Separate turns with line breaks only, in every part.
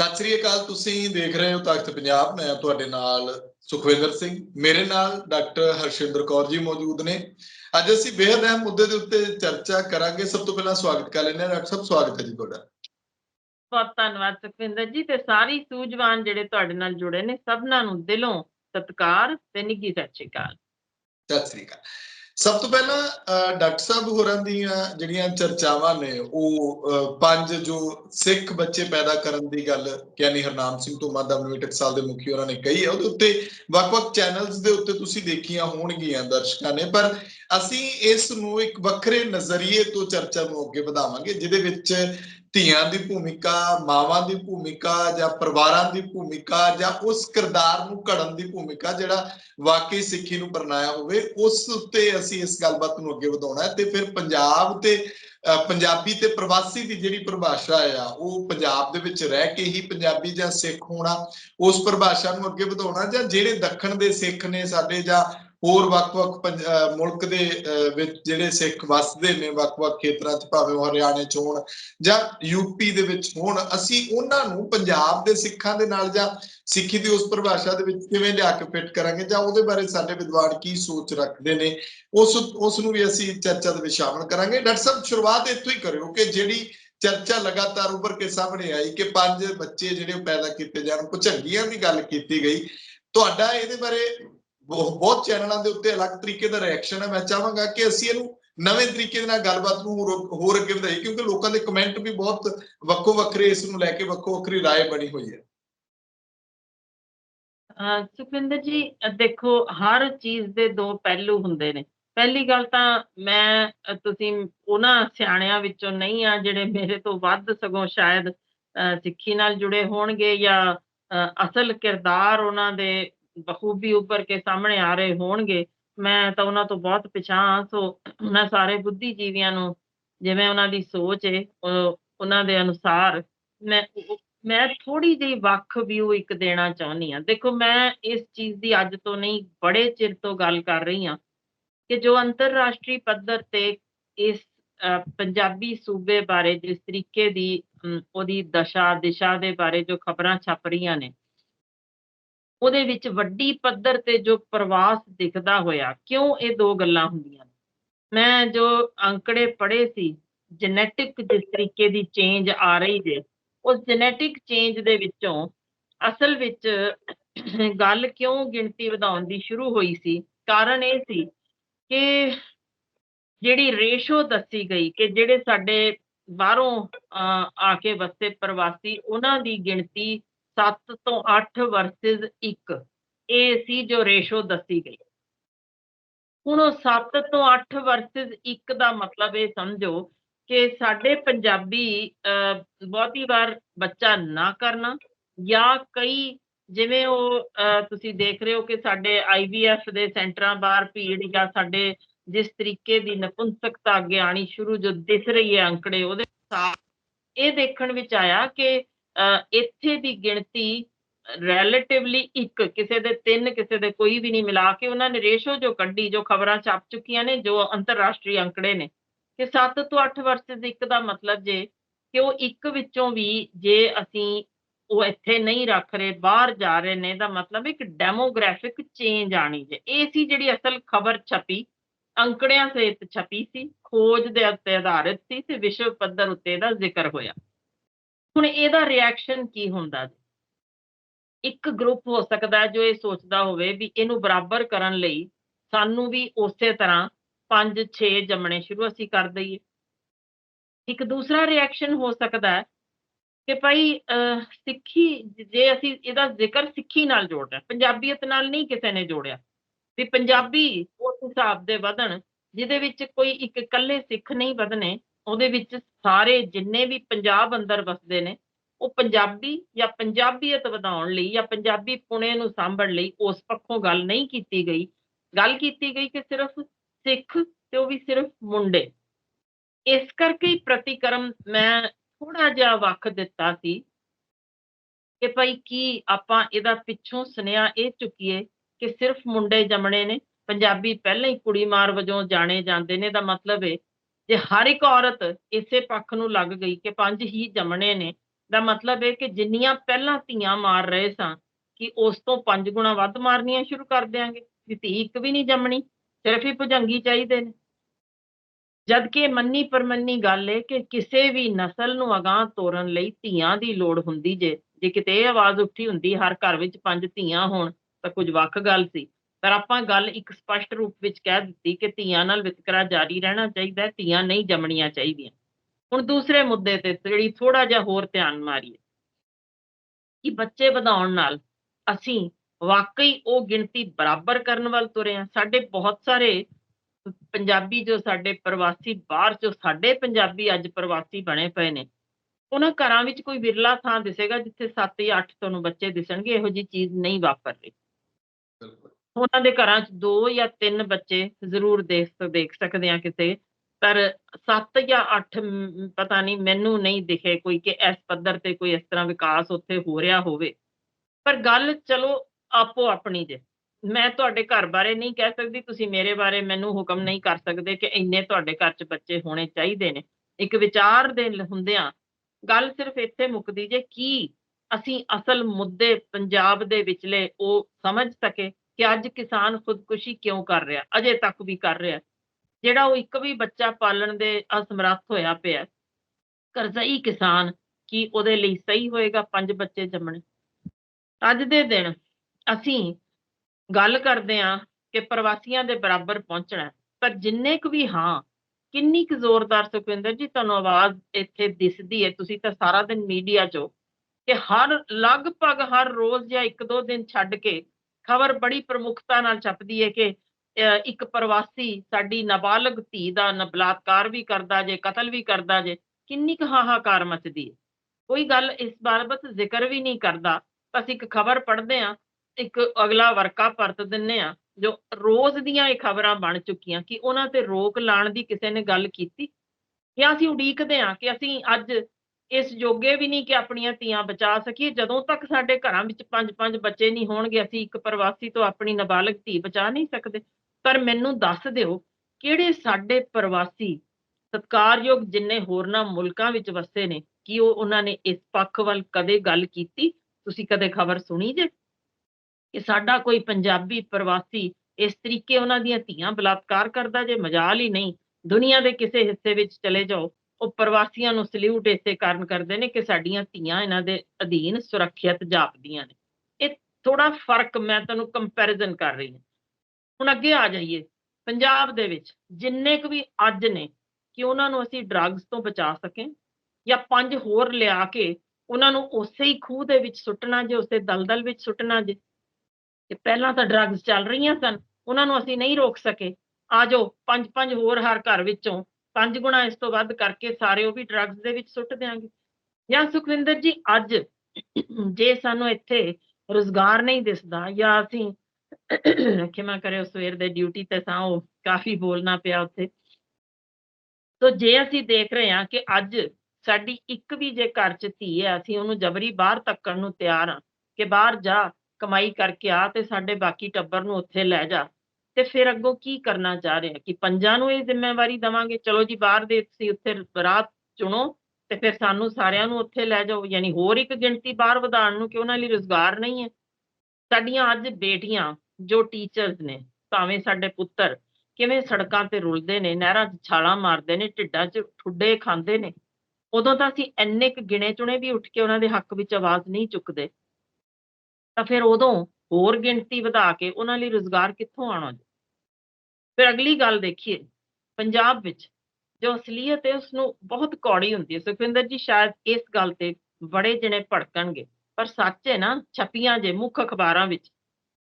ਸਤਿ ਸ੍ਰੀ ਅਕਾਲ ਤੁਸੀਂ ਦੇਖ ਰਹੇ ਹੋ ਤਖਤ ਪੰਜਾਬ। ਮੈਂ ਤੁਹਾਡੇ ਨਾਲ ਸੁਖਵਿੰਦਰ ਸਿੰਘ। ਮੇਰੇ ਨਾਲ ਡਾਕਟਰ ਹਰਸ਼ਿੰਦਰ ਕੌਰ ਜੀ ਮੌਜੂਦ ਨੇ। ਅੱਜ ਅਸੀਂ ਬੇਹੱਦ ਅਹਿਮ ਮੁੱਦੇ ਦੇ ਉੱਤੇ ਚਰਚਾ ਕਰਾਂਗੇ। ਸਭ ਤੋਂ ਪਹਿਲਾਂ ਸਵਾਗਤ ਕਰ ਲੈਂਦੇ ਹਾਂ। ਡਾਕਟਰ ਸਾਹਿਬ ਸਵਾਗਤ ਹੈ ਜੀ ਤੁਹਾਡਾ।
ਬਹੁਤ ਧੰਨਵਾਦ ਸੁਖਵਿੰਦਰ ਜੀ ਤੇ ਸਾਰੀ ਸੂਝਵਾਨ ਜਿਹੜੇ ਤੁਹਾਡੇ ਨਾਲ ਜੁੜੇ ਨੇ ਸਭਨਾਂ ਨੂੰ ਦਿਲੋਂ ਸਤਿਕਾਰ ਤੇ ਨਿੱਘੀ ਸਤਿ ਸ਼੍ਰੀ ਅਕਾਲ।
ਸਤਿ ਸ੍ਰੀ ਅਕਾਲ। ਸਭ ਤੋਂ ਪਹਿਲਾਂ ਡਾਕਟਰ ਸਾਹਿਬ ਹੋਰਾਂ ਦੀਆਂ ਜਿਹੜੀਆਂ ਚਰਚਾਵਾਂ ਨੇ, ਉਹ ਪੰਜ ਜੋ ਸਿੱਖ ਬੱਚੇ ਪੈਦਾ ਕਰਨ ਦੀ ਗੱਲ ਗਿਆਨੀ ਹਰਨਾਮ ਸਿੰਘ ਧੂਮਾ ਦਮਨਵੀ ਟਕਸਾਲ ਦੇ ਮੁਖੀ ਹੋਰਾਂ ਨੇ ਕਹੀ ਹੈ, ਉਹਦੇ ਉੱਤੇ ਵੱਖ-ਵੱਖ ਚੈਨਲਸ ਦੇ ਉੱਤੇ ਤੁਸੀਂ ਦੇਖੀਆਂ ਹੋਣਗੀਆਂ ਦਰਸ਼ਕਾਂ ਨੇ, ਪਰ ਅਸੀਂ ਇਸ ਨੂੰ ਇੱਕ ਵੱਖਰੇ ਨਜ਼ਰੀਏ ਤੋਂ ਚਰਚਾ ਨੂੰ ਅੱਗੇ ਵਧਾਵਾਂਗੇ, ਜਿਹਦੇ ਵਿੱਚ ਧੀਆਂ ਦੀ ਭੂਮਿਕਾ ਮਾਵਾਂ ਦੀ ਭੂਮਿਕਾ ਜਾਂ ਪਰਿਵਾਰਾਂ ਦੀ ਭੂਮਿਕਾ ਜਾਂ ਉਸ ਕਿਰਦਾਰ ਨੂੰ ਘੜਨ ਦੀ ਭੂਮਿਕਾ ਜਿਹੜਾ ਵਾਕਈ ਸਿੱਖੀ ਨੂੰ ਪਰਨਾਇਆ ਹੋਵੇ ਉਸ ਉੱਤੇ ਅਸੀਂ ਇਸ ਗੱਲਬਾਤ ਨੂੰ ਅੱਗੇ ਵਧਾਉਣਾ ਹੈ। ਤੇ ਫਿਰ ਪੰਜਾਬ ਤੇ ਅਹ, ਪੰਜਾਬੀ ਤੇ ਪ੍ਰਵਾਸੀ ਦੀ ਜਿਹੜੀ ਪਰਿਭਾਸ਼ਾ ਆ ਉਹ ਪੰਜਾਬ ਦੇ ਵਿੱਚ ਰਹਿ ਕੇ ਹੀ ਪੰਜਾਬੀ ਜਾਂ ਸਿੱਖ ਹੋਣਾ ਉਸ ਪਰਿਭਾਸ਼ਾ ਨੂੰ ਅੱਗੇ ਵਧਾਉਣਾ ਜਾਂ ਜਿਹੜੇ ਦੱਖਣ ਦੇ ਸਿੱਖ ਨੇ ਸਾਡੇ ਜਾਂ ਹੋਰ ਵੱਖ-ਵੱਖ ਪੰਜ- ਮੁਲਕ ਦੇ ਵਿੱਚ ਜਿਹੜੇ ਸਿੱਖ ਵੱਸਦੇ ਨੇ, ਵੱਖ-ਵੱਖ ਖੇਤਰਾਂ 'ਚ, ਭਾਵੇਂ ਉਹ ਹਰਿਆਣੇ 'ਚ ਹੋਣ ਜਾਂ ਯੂਪੀ ਦੇ ਵਿੱਚ ਹੋਣ, ਅਸੀਂ ਉਹਨਾਂ ਨੂੰ ਪੰਜਾਬ ਦੇ ਸਿੱਖਾਂ ਦੇ ਨਾਲ ਜਾਂ ਸਿੱਖੀ ਦੀ ਉਸ ਪਰਿਭਾਸ਼ਾ ਦੇ ਵਿੱਚ ਕਿਵੇਂ ਲਿਆ ਕੇ ਫਿੱਟ ਕਰਾਂਗੇ ਜਾਂ ਉਹਦੇ ਬਾਰੇ ਸਾਡੇ ਵਿਦਵਾਨ ਕੀ ਸੋਚ ਰੱਖਦੇ ਨੇ, ਉਸ ਉਸ ਨੂੰ ਵੀ ਅਸੀਂ ਚਰਚਾ ਦੇ ਵਿੱਚ ਸ਼ਾਮਲ ਕਰਾਂਗੇ। ਡਾਕਟਰ ਸਾਹਿਬ, ਸ਼ੁਰੂਆਤ ਇੱਥੋਂ ਹੀ ਕਰਿਓ ਕਿ ਜਿਹੜੀ ਚਰਚਾ ਲਗਾਤਾਰ ਉੱਭਰ ਕੇ ਸਾਹਮਣੇ ਆਈ ਕਿ ਪੰਜ ਬੱਚੇ ਜਿਹੜੇ ਉਹ ਪੈਦਾ ਕੀਤੇ ਜਾਣ ਭੁਚੰਗੀਆਂ ਦੀ ਗੱਲ ਕੀਤੀ ਗਈ, ਤੁਹਾਡਾ ਇਹਦੇ ਬਾਰੇ ਬਹੁਤ ਚੈਨਲਾਂ ਦੇ ਉੱਤੇ ਅਲੱਗ ਤਰੀਕੇ ਦਾ ਰਿਐਕਸ਼ਨ ਹੈ ਮੈਂ ਚਾਹਾਂਗਾ ਕਿ ਅਸੀਂ ਇਹਨੂੰ ਨਵੇਂ ਤਰੀਕੇ ਦੇ ਨਾਲ ਗੱਲਬਾਤ ਨੂੰ ਹੋਰ ਹੋਰ ਅੱਗੇ ਵਧਾਈਏ ਕਿਉਂਕਿ ਲੋਕਾਂ ਦੇ ਕਮੈਂਟ ਵੀ ਬਹੁਤ ਵੱਖੋ ਵੱਖਰੇ ਇਸ ਨੂੰ ਲੈ ਕੇ ਵੱਖੋ ਵੱਖਰੀ رائے ਬਣੀ ਹੋਈ ਹੈ
ਅਹ ਸੁਖਵਿੰਦਰ ਜੀ ਅਹ ਦੇਖੋ ਹਰ ਚੀਜ਼ ਦੇ ਦੋ ਪਹਿਲੂ ਹੁੰਦੇ ਨੇ ਪਹਿਲੀ ਗੱਲ ਤਾਂ ਮੈਂ ਅਹ ਤੁਸੀਂ ਉਹਨਾਂ ਸਿਆਣਿਆਂ ਵਿੱਚੋਂ ਨਹੀਂ ਆ ਜਿਹੜੇ ਮੇਰੇ ਤੋਂ ਵੱਧ ਸਗੋਂ ਸ਼ਾਇਦ ਅਹ ਸਿੱਖੀ ਨਾਲ ਜੁੜੇ ਹੋਣਗੇ ਜਾਂ ਅਹ ਅਸਲ ਕਿਰਦਾਰ ਉਹਨਾਂ ਦੇ ਬਖੂਬੀ ਉੱਭਰ ਕੇ ਸਾਹਮਣੇ ਆ ਰਹੇ ਹੋਣਗੇ। ਮੈਂ ਤਾਂ ਉਹਨਾਂ ਤੋਂ ਬਹੁਤ ਪਛਾਣ ਸੋ ਮੈਂ ਸਾਰੇ ਬੁੱਧੀਜੀਵੀਆਂ ਨੂੰ ਜਿਵੇਂ ਉਹਨਾਂ ਦੀ ਸੋਚ ਹੈ ਉਹਨਾਂ ਦੇ ਅਨੁਸਾਰ ਮੈਂ ਮੈਂ ਥੋੜੀ ਜਿਹੀ ਵੱਖ ਵਿਊ ਇੱਕ ਦੇਣਾ ਚਾਹੁੰਦੀ ਆ ਦੇਖੋ ਮੈਂ ਇਸ ਚੀਜ਼ ਦੀ ਅੱਜ ਤੋਂ ਨਹੀਂ ਬੜੇ ਚਿਰ ਤੋਂ ਗੱਲ ਕਰ ਰਹੀ ਹਾਂ ਕਿ ਜੋ ਅੰਤਰਰਾਸ਼ਟਰੀ ਪੱਧਰ ਤੇ ਇਸ ਪੰਜਾਬੀ ਸੂਬੇ ਬਾਰੇ ਜਿਸ ਤਰੀਕੇ ਦੀ ਅਮ, ਉਹਦੀ ਦਸ਼ਾ ਦਿਸ਼ਾ ਦੇ ਬਾਰੇ ਜੋ ਖਬਰਾਂ ਛਪ ਰਹੀਆਂ ਨੇ ਉਹਦੇ ਵਿੱਚ ਵੱਡੀ ਪੱਧਰ ਤੇ ਜੋ ਪ੍ਰਵਾਸ ਦਿਖਦਾ ਹੋਇਆ ਕਿਉਂ ਇਹ ਦੋ ਗੱਲਾਂ ਹੁੰਦੀਆਂ ਮੈਂ ਜੋ ਅੰਕੜੇ ਪੜ੍ਹੇ ਸੀ ਜੈਨੇਟਿਕ ਜਿਸ ਤਰੀਕੇ ਦੀ ਚੇਂਜ ਆ ਰਹੀ ਜੇ ਉਸ ਜੈਨੇਟਿਕ ਚੇਂਜ ਦੇ ਵਿੱਚੋਂ ਅਸਲ ਵਿੱਚ ਗੱਲ ਕਿਉਂ ਗਿਣਤੀ ਵਧਾਉਣ ਦੀ ਸ਼ੁਰੂ ਹੋਈ ਸੀ? ਕਾਰਨ ਇਹ ਸੀ ਕਿ ਜਿਹੜੀ ਰੇਸ਼ੋ ਦੱਸੀ ਗਈ ਕਿ ਜਿਹੜੇ ਸਾਡੇ ਬਾਹਰੋਂ ਅਹ, ਆ ਕੇ ਵਸੇ ਪ੍ਰਵਾਸੀ ਉਹਨਾਂ ਦੀ ਗਿਣਤੀ 7 ਤੋਂ 8 ਵਰਸਸ 1 ਇਹ ਸੀ ਜੋ ਰੇਸ਼ੋ ਦੱਸੀ ਗਈ। ਹੁਣ ਉਹ 7 ਤੋਂ 8 ਵਰਸਸ 1 ਦਾ ਮਤਲਬ ਇਹ ਸਮਝੋ ਕਿ ਸਾਡੇ ਪੰਜਾਬੀ ਬਹੁਤੀ ਵਾਰ ਬੱਚਾ ਨਾ ਕਰਨਾ ਜਾਂ ਕਈ ਜਿਵੇਂ ਉਹ ਤੁਸੀਂ ਦੇਖ ਰਹੇ ਹੋ ਕਿ ਸਾਡੇ ਆਈਵੀਐਫ ਦੇ ਸੈਂਟਰਾਂ ਬਾਹਰ ਭੀੜ ਜਾਂ ਸਾਡੇ ਜਿਸ ਤਰੀਕੇ ਦੀ ਨਪੁੰਸਕਤਾ ਅੱਗੇ ਆਣੀ ਸ਼ੁਰੂ ਜੋ ਦਿਸ ਰਹੀ ਹੈ ਅੰਕੜੇ, ਉਹਦੇ ਅਨੁਸਾਰ ਇਹ ਦੇਖਣ ਵਿੱਚ ਆਇਆ ਕਿ ਇੱਥੇ ਦੀ ਗਿਣਤੀ ਰਿਲੇਟਿਵਲੀ ਇੱਕ, ਕਿਸੇ ਦੇ ਤਿੰਨ, ਕਿਸੇ ਦੇ ਕੋਈ ਵੀ ਨਹੀਂ ਮਿਲਾ ਕੇ ਉਹਨਾਂ ਨੇ ਰੇਸ਼ੋ ਜੋ ਕੱਢੀ, ਜੋ ਖਬਰਾਂ ਛਪ ਚੁੱਕੀਆਂ ਨੇ, ਜੋ ਅੰਤਰਰਾਸ਼ਟਰੀ ਅੰਕੜੇ ਨੇ। ਕਿ 7 ਤੋਂ 8 ਵਰਸਸ ਇੱਕ ਦਾ ਮਤਲਬ ਜੇ ਕਿ ਉਹ ਇੱਕ ਵਿੱਚੋਂ ਵੀ ਜੇ ਅਸੀਂ ਉਹ ਇੱਥੇ ਨਹੀਂ ਰੱਖ ਰਹੇ, ਬਾਹਰ ਜਾ ਰਹੇ ਨੇ ਦਾ ਮਤਲਬ ਇੱਕ ਡੈਮੋਗ੍ਰਾਫਿਕ ਚੇਂਜ ਆਣੀ ਜੇ। ਇਹ ਸੀ ਜਿਹੜੀ ਅਸਲ ਖਬਰ ਛਪੀ। ਅੰਕੜਿਆਂ ਸਹਿਤ ਛਪੀ ਸੀ, ਖੋਜ ਦੇ ਉੱਤੇ ਆਧਾਰਿਤ ਸੀ ਤੇ ਵਿਸ਼ਵ ਪੱਧਰ ਉੱਤੇ ਦਾ ਜ਼ਿਕਰ ਹੋਇਆ। ਹੁਣ ਇਹਦਾ ਰਿਐਕਸ਼ਨ ਕੀ ਹੁੰਦਾ ਇੱਕ ਗਰੁੱਪ ਹੋ ਸਕਦਾ ਜੋ ਇਹ ਸੋਚਦਾ ਹੋਵੇ ਵੀ ਇਹਨੂੰ ਬਰਾਬਰ ਕਰਨ ਲਈ ਸਾਨੂੰ ਵੀ ਉਸੇ ਤਰ੍ਹਾਂ 5-6 ਜੰਮਣੇ ਸ਼ੁਰੂ ਅਸੀਂ ਕਰ ਦਈਏ। ਇੱਕ ਦੂਸਰਾ ਰਿਐਕਸ਼ਨ ਹੋ ਸਕਦਾ ਕਿ ਭਾਈ ਅਹ, ਸਿੱਖੀ ਜੇ ਅਸੀਂ ਇਹਦਾ ਜ਼ਿਕਰ ਸਿੱਖੀ ਨਾਲ ਜੋੜ ਰਹੇ ਹਾਂ, ਪੰਜਾਬੀਅਤ ਨਾਲ ਨਹੀਂ ਕਿਸੇ ਨੇ ਜੋੜਿਆ ਵੀ ਪੰਜਾਬੀ ਉਸ ਹਿਸਾਬ ਦੇ ਵਧਣ ਜਿਹਦੇ ਵਿੱਚ ਕੋਈ ਇੱਕ ਇਕੱਲੇ ਸਿੱਖ ਨਹੀਂ ਵਧਨੇ ਉਹਦੇ ਵਿੱਚ ਸਾਰੇ ਜਿੰਨੇ ਵੀ ਪੰਜਾਬ ਅੰਦਰ ਵਸਦੇ ਨੇ, ਉਹ ਪੰਜਾਬੀ ਜਾਂ ਪੰਜਾਬੀਅਤ ਵਧਾਉਣ ਲਈ ਜਾਂ ਪੰਜਾਬੀ ਪੁਣੇ ਨੂੰ ਸਾਂਭਣ ਲਈ ਉਸ ਪੱਖੋਂ ਗੱਲ ਨਹੀਂ ਕੀਤੀ ਗਈ। ਗੱਲ ਕੀਤੀ ਗਈ ਕਿ ਸਿਰਫ ਸਿੱਖ ਤੇ ਉਹ ਵੀ ਸਿਰਫ ਮੁੰਡੇ। ਇਸ ਕਰਕੇ ਹੀ ਪ੍ਰਤੀਕਰਮ ਮੈਂ ਥੋੜਾ ਜਿਹਾ ਵੱਖ ਦਿੱਤਾ ਸੀ ਕਿ ਭਾਈ ਕੀ ਆਪਾਂ ਇਹਦਾ ਪਿੱਛੋਂ ਸੁਨੇਹਾ ਇਹ ਚੁੱਕੀਏ ਕਿ ਸਿਰਫ ਮੁੰਡੇ ਜੰਮਣੇ ਨੇ, ਪੰਜਾਬੀ ਪਹਿਲਾਂ ਹੀ ਕੁੜੀ ਮਾਰ ਵਜੋਂ ਜਾਣੇ ਜਾਂਦੇ ਨੇ ਦਾ ਮਤਲਬ ਹੈ ਜੇ ਹਰ ਇੱਕ ਔਰਤ ਇਸੇ ਪੱਖ ਨੂੰ ਲੱਗ ਗਈ ਕਿ ਪੰਜ ਹੀ ਜੰਮਣੇ ਨੇ ਦਾ ਮਤਲਬ ਹੈ ਕਿ ਜਿੰਨੀਆਂ ਪਹਿਲਾਂ ਧੀਆਂ ਮਾਰ ਰਹੇ ਸਾਂ ਕਿ ਉਸ ਤੋਂ ਪੰਜ ਗੁਣਾ ਵੱਧ ਮਾਰਨੀਆਂ ਸ਼ੁਰੂ ਕਰ ਦਿਆਂਗੇ, ਵੀ ਧੀ ਇੱਕ ਵੀ ਨਹੀਂ ਜੰਮਣੀ, ਸਿਰਫ ਹੀ ਭੁਜੰਗੀ ਚਾਹੀਦੇ ਨੇ। ਜਦ ਕਿ ਮੰਨੀ ਪਰਮੰਨੀ ਗੱਲ ਹੈ ਕਿ ਕਿਸੇ ਵੀ ਨਸਲ ਨੂੰ ਅਗਾਂਹ ਤੋਰਨ ਲਈ ਧੀਆਂ ਦੀ ਲੋੜ ਹੁੰਦੀ ਜੇ ਜੇ ਕਿਤੇ ਇਹ ਆਵਾਜ਼ ਉੱਠੀ ਹੁੰਦੀ ਹਰ ਘਰ ਵਿੱਚ ਪੰਜ ਧੀਆਂ ਹੋਣ, ਤਾਂ ਕੁਝ ਵੱਖ ਗੱਲ ਸੀ। ਪਰ ਆਪਾਂ ਗੱਲ ਇੱਕ ਸਪਸ਼ਟ ਰੂਪ ਵਿੱਚ ਕਹਿ ਦਿੱਤੀ ਕਿ ਧੀਆਂ ਨਾਲ ਵਿਤਕਰਾ ਜਾਰੀ ਰਹਿਣਾ ਚਾਹੀਦਾ ਹੈ, ਧੀਆਂ ਨਹੀਂ ਜੰਮਣੀਆਂ ਚਾਹੀਦੀਆਂ। ਹੁਣ ਦੂਸਰੇ ਮੁੱਦੇ ਤੇ ਜਿਹੜੀ ਥੋੜਾ ਜਿਹਾ ਹੋਰ ਧਿਆਨ ਮਾਰੀਏ। ਕਿ ਬੱਚੇ ਵਧਾਉਣ ਨਾਲ ਅਸੀਂ ਵਾਕਈ ਉਹ ਗਿਣਤੀ ਬਰਾਬਰ ਕਰਨ ਵੱਲ ਤੁਰੇ ਹਾਂ। ਸਾਡੇ ਬਹੁਤ ਸਾਰੇ ਪੰਜਾਬੀ ਜੋ ਸਾਡੇ ਪ੍ਰਵਾਸੀ, ਬਾਹਰ ਜੋ ਸਾਡੇ ਪੰਜਾਬੀ ਅੱਜ ਪ੍ਰਵਾਸੀ ਬਣੇ ਪਏ ਨੇ, ਉਹਨਾਂ ਘਰਾਂ ਵਿੱਚ ਕੋਈ ਵਿਰਲਾ ਥਾਂ ਦਿਸੇਗਾ ਜਿੱਥੇ 7 ਜਾਂ 8 ਤੁਹਾਨੂੰ ਬੱਚੇ ਦਿਸਣਗੇ, ਇਹੋ ਜੀ ਚੀਜ਼ ਨਹੀਂ ਵਾਪਰ ਰਹੀ।
ਬਿਲਕੁਲ।
ਉਹਨਾਂ ਦੇ ਘਰਾਂ 'ਚ ਦੋ ਜਾਂ ਤਿੰਨ ਬੱਚੇ ਜ਼ਰੂਰ ਦੇਖ ਦੇਖ ਸਕਦੇ ਆ ਕਿਤੇ। ਪਰ 7 ਜਾਂ 8 ਪਤਾ ਨਹੀਂ ਮੈਨੂੰ ਨਹੀਂ ਦਿਖੇ ਕੋਈ ਕਿ ਇਸ ਪੱਧਰ ਤੇ ਕੋਈ ਇਸ ਤਰ੍ਹਾਂ ਵਿਕਾਸ ਉੱਥੇ ਹੋ ਰਿਹਾ ਹੋਵੇ। ਪਰ ਗੱਲ ਚਲੋ ਆਪੋ ਆਪਣੀ ਜੇ। ਮੈਂ ਤੁਹਾਡੇ ਘਰ ਬਾਰੇ ਨਹੀਂ ਕਹਿ ਸਕਦੀ, ਤੁਸੀਂ ਮੇਰੇ ਬਾਰੇ ਮੈਨੂੰ ਹੁਕਮ ਨਹੀਂ ਕਰ ਸਕਦੇ ਕਿ ਇੰਨੇ ਤੁਹਾਡੇ ਘਰ 'ਚ ਬੱਚੇ ਹੋਣੇ ਚਾਹੀਦੇ ਨੇ। ਇੱਕ ਵਿਚਾਰ ਦੇ ਹੁੰਦਿਆਂ ਗੱਲ ਸਿਰਫ ਇੱਥੇ ਮੁੱਕਦੀ ਜੇ ਕੀ ਅਸੀਂ ਅਸਲ ਮੁੱਦੇ ਪੰਜਾਬ ਦੇ ਵਿਚਲੇ ਉਹ ਸਮਝ ਸਕੇ ਕਿ ਅੱਜ ਕਿਸਾਨ ਖੁਦਕੁਸ਼ੀ ਕਿਉਂ ਕਰ ਰਿਹਾ? ਅਜੇ ਤੱਕ ਵੀ ਕਰ ਰਿਹਾ। ਜਿਹੜਾ ਉਹ ਇੱਕ ਵੀ ਬੱਚਾ ਪਾਲਣ ਦੇ ਅਸਮਰੱਥ ਹੋਇਆ ਪਿਆ ਕਰਜ਼ਈ ਕਿਸਾਨ ਕੀ ਉਹਦੇ ਲਈ ਸਹੀ ਹੋਏਗਾ? ਪੰਜ ਬੱਚੇ ਜੰਮਣੇ। ਅੱਜ ਦੇ ਦਿਨ ਅਸੀਂ ਗੱਲ ਕਰਦੇ ਹਾਂ ਕਿ ਪ੍ਰਵਾਸੀਆਂ ਦੇ ਬਰਾਬਰ ਪਹੁੰਚਣਾ ਪਰ ਜਿੰਨੇ ਕੁ ਵੀ ਹਾਂ, ਕਿੰਨੀ ਕੁ ਜ਼ੋਰਦਾਰ ਸੁਖਵਿੰਦਰ ਜੀ, ਤੁਹਾਨੂੰ ਆਵਾਜ਼ ਇੱਥੇ ਦਿਸਦੀ ਹੈ। ਤੁਸੀਂ ਤਾਂ ਸਾਰਾ ਦਿਨ ਮੀਡੀਆ 'ਚ ਕਿ ਹਰ, ਲਗਭਗ ਹਰ ਰੋਜ਼ ਜਾਂ ਇੱਕ ਦੋ ਦਿਨ ਛੱਡ ਕੇ ਖਬਰ ਬੜੀ ਪ੍ਰਮੁਖਤਾ ਨਾਲ ਛਪਦੀ ਹੈ ਕਿ ਇੱਕ ਪ੍ਰਵਾਸੀ ਸਾਡੀ ਨਾਬਾਲਗ ਧੀ ਦਾ ਬਲਾਤਕਾਰ ਵੀ ਕਰਦਾ ਜੇ, ਕਤਲ ਵੀ ਕਰਦਾ ਜੇ, ਕਿੰਨੀ ਕੁ ਹਾਹਾਕਾਰ ਮਚਦੀ ਹੈ। ਕੋਈ ਗੱਲ ਇਸ ਬਾਬਤ ਜ਼ਿਕਰ ਵੀ ਨਹੀਂ ਕਰਦਾ। ਬਸ ਇੱਕ ਖਬਰ ਪੜ੍ਹਦੇ ਆ ਇੱਕ ਅਗਲਾ ਵਰਕਾ ਪਰਤ ਦਿੰਨੇ ਆ ਜੋ ਰੋਜ਼ ਦੀਆਂ ਇਹ ਖਬਰਾਂ ਬਣ ਚੁੱਕੀਆਂ ਕਿ ਉਹਨਾਂ ਤੇ ਰੋਕ ਲਾਣ ਦੀ ਕਿਸੇ ਨੇ ਗੱਲ ਕੀਤੀ। ਜਾਂ ਅਸੀਂ ਉਡੀਕਦੇ ਆ ਕਿ ਅਸੀਂ ਅੱਜ ਇਸ ਜੋਗੇ ਵੀ ਨਹੀਂ ਕਿ ਆਪਣੀਆਂ ਧੀਆਂ ਬਚਾ ਸਕੀਏ। ਜਦੋਂ ਤੱਕ ਸਾਡੇ ਘਰਾਂ ਵਿੱਚ ਪੰਜ ਪੰਜ ਬੱਚੇ ਨਹੀਂ ਹੋਣਗੇ, ਅਸੀਂ ਇੱਕ ਪ੍ਰਵਾਸੀ ਤੋਂ ਆਪਣੀ ਨਾਬਾਲਗ ਧੀ ਬਚਾ ਨਹੀਂ ਸਕਦੇ। ਪਰ ਮੈਨੂੰ ਦੱਸ ਦਿਓ, ਕਿਹੜੇ ਸਾਡੇ ਪ੍ਰਵਾਸੀ ਸਤਕਾਰਯੋਗ ਜਿੰਨੇ ਹੋਰਨਾਂ ਮੁਲਕਾਂ ਵਿੱਚ ਵਸੇ ਨੇ, ਕਿ ਉਹ ਉਹਨਾਂ ਨੇ ਇਸ ਪੱਖ ਵੱਲ ਕਦੇ ਗੱਲ ਕੀਤੀ? ਤੁਸੀਂ ਕਦੇ ਖਬਰ ਸੁਣੀ ਜੇ? ਕਿ ਸਾਡਾ ਕੋਈ ਪੰਜਾਬੀ ਪ੍ਰਵਾਸੀ ਇਸ ਤਰੀਕੇ ਉਹਨਾਂ ਦੀਆਂ ਧੀਆਂ ਬਲਾਤਕਾਰ ਕਰਦਾ ਜੇ? ਮਜਾਲ ਹੀ ਨਹੀਂ। ਦੁਨੀਆ ਦੇ ਕਿਸੇ ਹਿੱਸੇ ਵਿੱਚ ਚਲੇ ਜਾਓ। ਉਹ ਪ੍ਰਵਾਸੀਆਂ ਨੂੰ ਸਲੂਟ ਇਸੇ ਕਾਰਨ ਕਰਦੇ ਨੇ ਕਿ ਸਾਡੀਆਂ ਧੀਆਂ ਇਹਨਾਂ ਦੇ ਅਧੀਨ ਸੁਰੱਖਿਅਤ ਜਾਪਦੀਆਂ ਨੇ। ਇਹ ਥੋੜਾ ਫ਼ਰਕ ਮੈਂ ਤੁਹਾਨੂੰ ਕੰਪੈਰੀਜ਼ਨ ਕਰ ਰਹੀ ਹਾਂ। ਹੁਣ ਅੱਗੇ ਆ ਜਾਈਏ। ਪੰਜਾਬ ਦੇ ਵਿੱਚ ਜਿੰਨੇ ਕੁ ਵੀ ਅੱਜ ਨੇ ਕਿ ਉਹਨਾਂ ਨੂੰ ਅਸੀਂ ਡਰੱਗਸ ਤੋਂ ਬਚਾ ਸਕੇ ਜਾਂ ਪੰਜ ਹੋਰ ਲਿਆ ਕੇ ਉਹਨਾਂ ਨੂੰ ਉਸੇ ਹੀ ਖੂਹ ਦੇ ਵਿੱਚ ਸੁੱਟਣਾ ਜੇ, ਉਸੇ ਦਲਦਲ ਵਿੱਚ ਸੁੱਟਣਾ ਜੇ। ਕਿ ਪਹਿਲਾਂ ਤਾਂ ਡਰੱਗਸ ਚੱਲ ਰਹੀਆਂ ਸਨ, ਉਹਨਾਂ ਨੂੰ ਅਸੀਂ ਨਹੀਂ ਰੋਕ ਸਕੇ। ਆ ਜਾਓ ਪੰਜ ਪੰਜ ਹੋਰ ਹਰ ਘਰ ਵਿੱਚੋਂ ਪੰਜ ਗੁਣਾ ਇਸ ਤੋਂ ਵੱਧ ਕਰਕੇ ਸਾਰੇ ਉਹ ਵੀ ਡਰੱਗਸ ਦੇ ਵਿੱਚ ਸੁੱਟ ਦੇਾਂਗੇ ਜਾਂ ਸੁਖਵਿੰਦਰ ਜੀ, ਅੱਜ ਜੇ ਸਾਨੂੰ ਇੱਥੇ ਰੋਜ਼ਗਾਰ ਨਹੀਂ ਦਿਸਦਾ ਜਾਂ ਅਸੀਂ ਖਿਮਾ ਕਰਿਓ ਸਵੇਰ ਦੇ ਡਿਊਟੀ ਤੇ ਸਾਂ ਉਹ ਕਾਫੀ ਬੋਲਣਾ ਪਿਆ ਉੱਥੇ। ਤੋ ਜੇ ਅਸੀਂ ਦੇਖ ਰਹੇ ਹਾਂ ਕਿ ਅੱਜ ਸਾਡੀ ਇੱਕ ਵੀ ਜੇ ਘਰ 'ਚ ਧੀ ਹੈ, ਅਸੀਂ ਉਹਨੂੰ ਜਬਰੀ ਬਾਹਰ ਧੱਕਣ ਨੂੰ ਤਿਆਰ ਹਾਂ ਕਿ ਬਾਹਰ ਜਾ ਕਮਾਈ ਕਰਕੇ ਆ ਤੇ ਸਾਡੇ ਬਾਕੀ ਟੱਬਰ ਨੂੰ ਉੱਥੇ ਲੈ ਜਾ। ਤੇ ਫਿਰ ਅੱਗੋਂ ਕੀ ਕਰਨਾ ਚਾਹ ਰਹੇ ਕਿ ਪੰਜਾਂ ਨੂੰ ਇਹ ਜ਼ਿੰਮੇਵਾਰੀ ਦਵਾਂਗੇ? ਚਲੋ ਜੀ, ਬਾਹਰ ਦੇ ਤੁਸੀਂ ਉੱਥੇ ਰਾਤ ਚੁਣੋ ਤੇ ਫਿਰ ਸਾਨੂੰ ਸਾਰਿਆਂ ਨੂੰ ਉੱਥੇ ਲੈ ਜਾਓ। ਯਾਨੀ ਹੋਰ ਇੱਕ ਗਿਣਤੀ ਬਾਹਰ ਵਧਾਉਣ ਨੂੰ ਕਿ ਉਹਨਾਂ ਲਈ ਰੋਜ਼ਗਾਰ ਨਹੀਂ ਹੈ। ਸਾਡੀਆਂ ਅੱਜ ਬੇਟੀਆਂ ਜੋ ਟੀਚਰਸ ਨੇ, ਭਾਵੇਂ ਸਾਡੇ ਪੁੱਤਰ, ਕਿਵੇਂ ਸੜਕਾਂ ਤੇ ਰੁਲਦੇ ਨੇ, ਨਹਿਰਾਂ 'ਚ ਛਾਲਾਂ ਮਾਰਦੇ ਨੇ, ਢਿੱਡਾਂ 'ਚ ਠੁੱਡੇ ਖਾਂਦੇ ਨੇ, ਉਦੋਂ ਤਾਂ ਅਸੀਂ ਇੰਨੇ ਕੁ ਗਿਣੇ ਚੁਣੇ ਵੀ ਉੱਠ ਕੇ ਉਹਨਾਂ ਦੇ ਹੱਕ ਵਿੱਚ ਆਵਾਜ਼ ਨਹੀਂ ਚੁੱਕਦੇ। ਤਾਂ ਫਿਰ ਉਦੋਂ ਹੋਰ ਗਿਣਤੀ ਵਧਾ ਕੇ ਉਹਨਾਂ ਲਈ ਰੋਜ਼ਗਾਰ ਕਿੱਥੋਂ ਆਣਾ ਜੀ? ਫਿਰ ਅਗਲੀ ਗੱਲ ਦੇਖੀਏ, ਪੰਜਾਬ ਵਿੱਚ ਜੋ ਅਸਲੀਅਤ ਹੈ ਉਸ ਨੂੰ ਬਹੁਤ ਕੌੜੀ ਹੁੰਦੀ ਹੈ। ਸੁਖਵਿੰਦਰ ਜੀ ਸ਼ਾਇਦ ਇਸ ਗੱਲ ਤੇ ਬੜੇ ਜਣੇ ਭੜਕਣਗੇ, ਪਰ ਸੱਚ ਹੈ ਨਾ, ਛਪੀਆਂ ਜੇ ਮੁੱਖ ਅਖਬਾਰਾਂ ਵਿੱਚ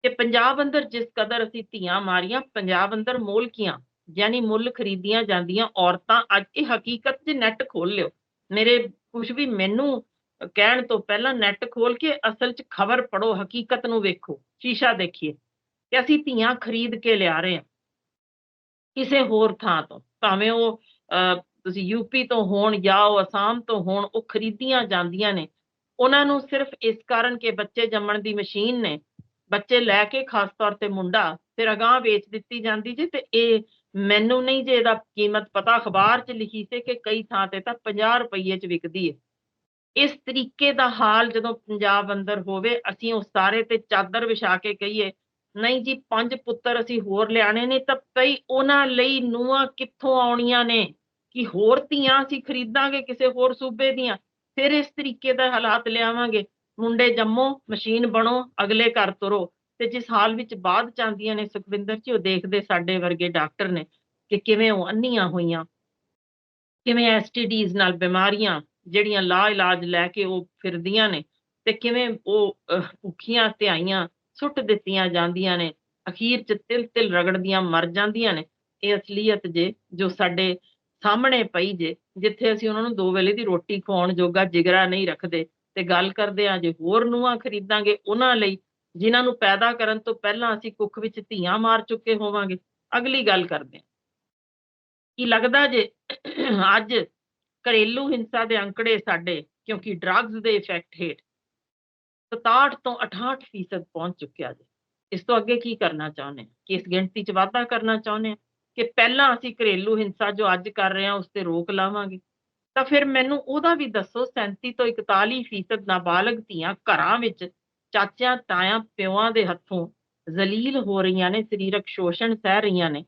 ਕਿ ਪੰਜਾਬ ਅੰਦਰ ਜਿਸ ਕਦਰ ਅਸੀਂ ਧੀਆਂ ਮਾਰੀਆਂ, ਪੰਜਾਬ ਅੰਦਰ ਮੋਲਕੀਆਂ ਯਾਨੀ ਮੁੱਲ ਖਰੀਦੀਆਂ ਜਾਂਦੀਆਂ ਔਰਤਾਂ, ਅੱਜ ਇਹ ਹਕੀਕਤ ਜੇ ਨੈਟ ਖੋਲ ਲਿਓ। ਮੇਰੇ ਕੁਝ ਵੀ ਮੈਨੂੰ ਕਹਿਣ ਤੋਂ ਪਹਿਲਾਂ ਨੈਟ ਖੋਲ ਕੇ ਅਸਲ 'ਚ ਖਬਰ ਪੜੋ ਹਕੀਕਤ ਨੂੰ ਵੇਖੋ, ਸ਼ੀਸ਼ਾ ਦੇਖੀਏ ਕਿ ਅਸੀਂ ਧੀਆਂ ਖਰੀਦ ਕੇ ਲਿਆ ਰਹੇ ਹਾਂ। ਕਿਸੇ ਹੋਰ ਥਾਂ ਤੋਂ, ਭਾਵੇਂ ਉਹ ਤੁਸੀਂ ਯੂਪੀ ਤੋਂ ਹੋਣ ਜਾਂ ਉਹ ਅਸਾਮ ਤੋਂ ਹੋਣ, ਉਹ ਖਰੀਦੀਆਂ ਜਾਂਦੀਆਂ ਨੇ। ਉਹਨਾਂ ਨੂੰ ਸਿਰਫ ਇਸ ਕਾਰਨ ਕਿ ਬੱਚੇ ਜੰਮਣ ਦੀ ਮਸ਼ੀਨ ਨੇ, ਬੱਚੇ ਲੈ ਕੇ ਖਾਸ ਤੌਰ ਤੇ ਮੁੰਡਾ ਫਿਰ ਅਗਾਹ ਵੇਚ ਦਿੱਤੀ ਜਾਂਦੀ ਜੀ ਤੇ ਇਹ ਮੈਨੂੰ ਨਹੀਂ ਜੇ ਇਹਦਾ ਕੀਮਤ ਪਤਾ, ਅਖਬਾਰ 'ਚ ਲਿਖੀ ਸੀ ਕਿ ਕਈ ਥਾਂ ਤੇ ਤਾਂ 50 ਰੁਪਏ 'ਚ ਵਿਕਦੀ ਹੈ। ਇਸ ਤਰੀਕੇ ਦਾ ਹਾਲ ਜਦੋਂ ਪੰਜਾਬ ਅੰਦਰ ਹੋਵੇ, ਅਸੀਂ ਉਸ ਸਾਰੇ ਤੇ ਚਾਦਰ ਵਿਛਾ ਕੇ ਕਹੀਏ, ਨਹੀਂ ਜੀ, ਪੰਜ ਪੁੱਤਰ ਅਸੀਂ ਹੋਰ ਲਿਆਣੇ ਨੇ, ਤਾਂ ਕਈ ਉਹਨਾਂ ਲਈ ਨੂੰਹਾਂ ਕਿੱਥੋਂ ਆਉਣੀਆਂ ਨੇ? ਕਿ ਹੋਰ ਧੀਆਂ ਅਸੀਂ ਖਰੀਦਾਂਗੇ ਕਿਸੇ ਹੋਰ ਸੂਬੇ ਦੀਆਂ? ਫਿਰ ਇਸ ਤਰੀਕੇ ਦਾ ਹਾਲਾਤ ਲਿਆਵਾਂਗੇ। ਮੁੰਡੇ ਜੰਮੋ, ਮਸ਼ੀਨ ਬਣੋ, ਅਗਲੇ ਘਰ ਤੁਰੋ। ਤੇ ਜਿਸ ਹਾਲ ਵਿੱਚ ਬਾਅਦ ਚਾਂਦੀਆਂ ਨੇ, ਸੁਖਵਿੰਦਰ ਜੀ, ਉਹ ਦੇਖਦੇ ਸਾਡੇ ਵਰਗੇ ਡਾਕਟਰ ਨੇ ਕਿ ਕਿਵੇਂ ਉਹ ਅੰਨੀਆਂ ਹੋਈਆਂ, ਕਿਵੇਂ ਐਸਟੀਡੀਜ਼ ਨਾਲ ਬਿਮਾਰੀਆਂ ਜਿਹੜੀਆਂ ਲਾ ਇਲਾਜ ਲੈ ਕੇ ਉਹ ਫਿਰਦੀਆਂ ਨੇ ਤੇ ਕਿਵੇਂ ਉਹ ਭੁੱਖੀਆਂ ਧਿਆਈਆਂ ਸੁੱਟ ਦਿੱਤੀਆਂ ਜਾਂਦੀਆਂ ਨੇ, ਅਖੀਰ ਚ ਤਿਲ ਤਿਲ ਰਗੜਦੀਆਂ ਮਰ ਜਾਂਦੀਆਂ ਨੇ, ਇਹ ਅਸਲੀਅਤ ਜੇ ਜੋ ਸਾਡੇ ਸਾਹਮਣੇ ਪਈ ਜੇ, ਜਿੱਥੇ ਅਸੀਂ ਉਹਨਾਂ ਨੂੰ ਦੋ ਵੇਲੇ ਦੀ ਰੋਟੀ ਖਵਾਉਣ ਜੋਗਾ ਜਿਗਰਾ ਨਹੀਂ ਰੱਖਦੇ ਤੇ ਗੱਲ ਕਰਦੇ ਆ ਜੇ ਹੋਰ ਨੂੰਹਾਂ ਖਰੀਦਾਂਗੇ ਉਹਨਾਂ ਲਈ, ਜਿਨ੍ਹਾਂ ਨੂੰ ਪੈਦਾ ਕਰਨ ਤੋਂ ਪਹਿਲਾਂ ਅਸੀਂ ਕੁੱਖ ਵਿੱਚ ਧੀਆਂ ਮਾਰ ਚੁੱਕੇ ਹੋਵਾਂਗੇ, ਅਗਲੀ ਗੱਲ ਕਰਦੇ ਆ ਕੀ ਲੱਗਦਾ ਜੇ ਅੱਜ ਘਰੇਲੂ ਹਿੰਸਾ ਦੇ ਅੰਕੜੇ ਸਾਡੇ, ਕਿਉਂਕਿ ਡਰੱਗਸ ਦੇ ਇਫੈਕਟ ਹੇਠ 67 ਤੋਂ 68% ਪਹੁੰਚ ਚੁੱਕਿਆ ਜੀ। ਇਸ ਤੋਂ ਅੱਗੇ ਕੀ ਕਰਨਾ ਚਾਹੁੰਦੇ ਕਿ ਇਸ ਗਿਣਤੀ 'ਚ ਵਾਧਾ ਕਰਨਾ ਚਾਹੁੰਦੇ ਕਿ ਪਹਿਲਾਂ ਅਸੀਂ ਘਰੇਲੂ ਹਿੰਸਾ ਜੋ ਅੱਜ ਕਰ ਰਹੇ ਹਾਂ, ਉਸ ਤੇ ਰੋਕ ਲਾਵਾਂਗੇ? ਤਾਂ ਫਿਰ ਮੈਨੂੰ ਉਹਦਾ ਵੀ ਦੱਸੋ 37 ਤੋਂ 41% ਨਾਬਾਲਗ ਧੀਆਂ ਘਰਾਂ ਵਿੱਚ ਚਾਚਿਆਂ, ਤਾਇਆਂ, ਪਿਓਾਂ ਦੇ ਹੱਥੋਂ ਜ਼ਲੀਲ ਹੋ ਰਹੀਆਂ ਨੇ, ਸਰੀਰਕ ਸ਼ੋਸ਼ਣ ਸਹਿ ਰਹੀਆਂ ਨੇ।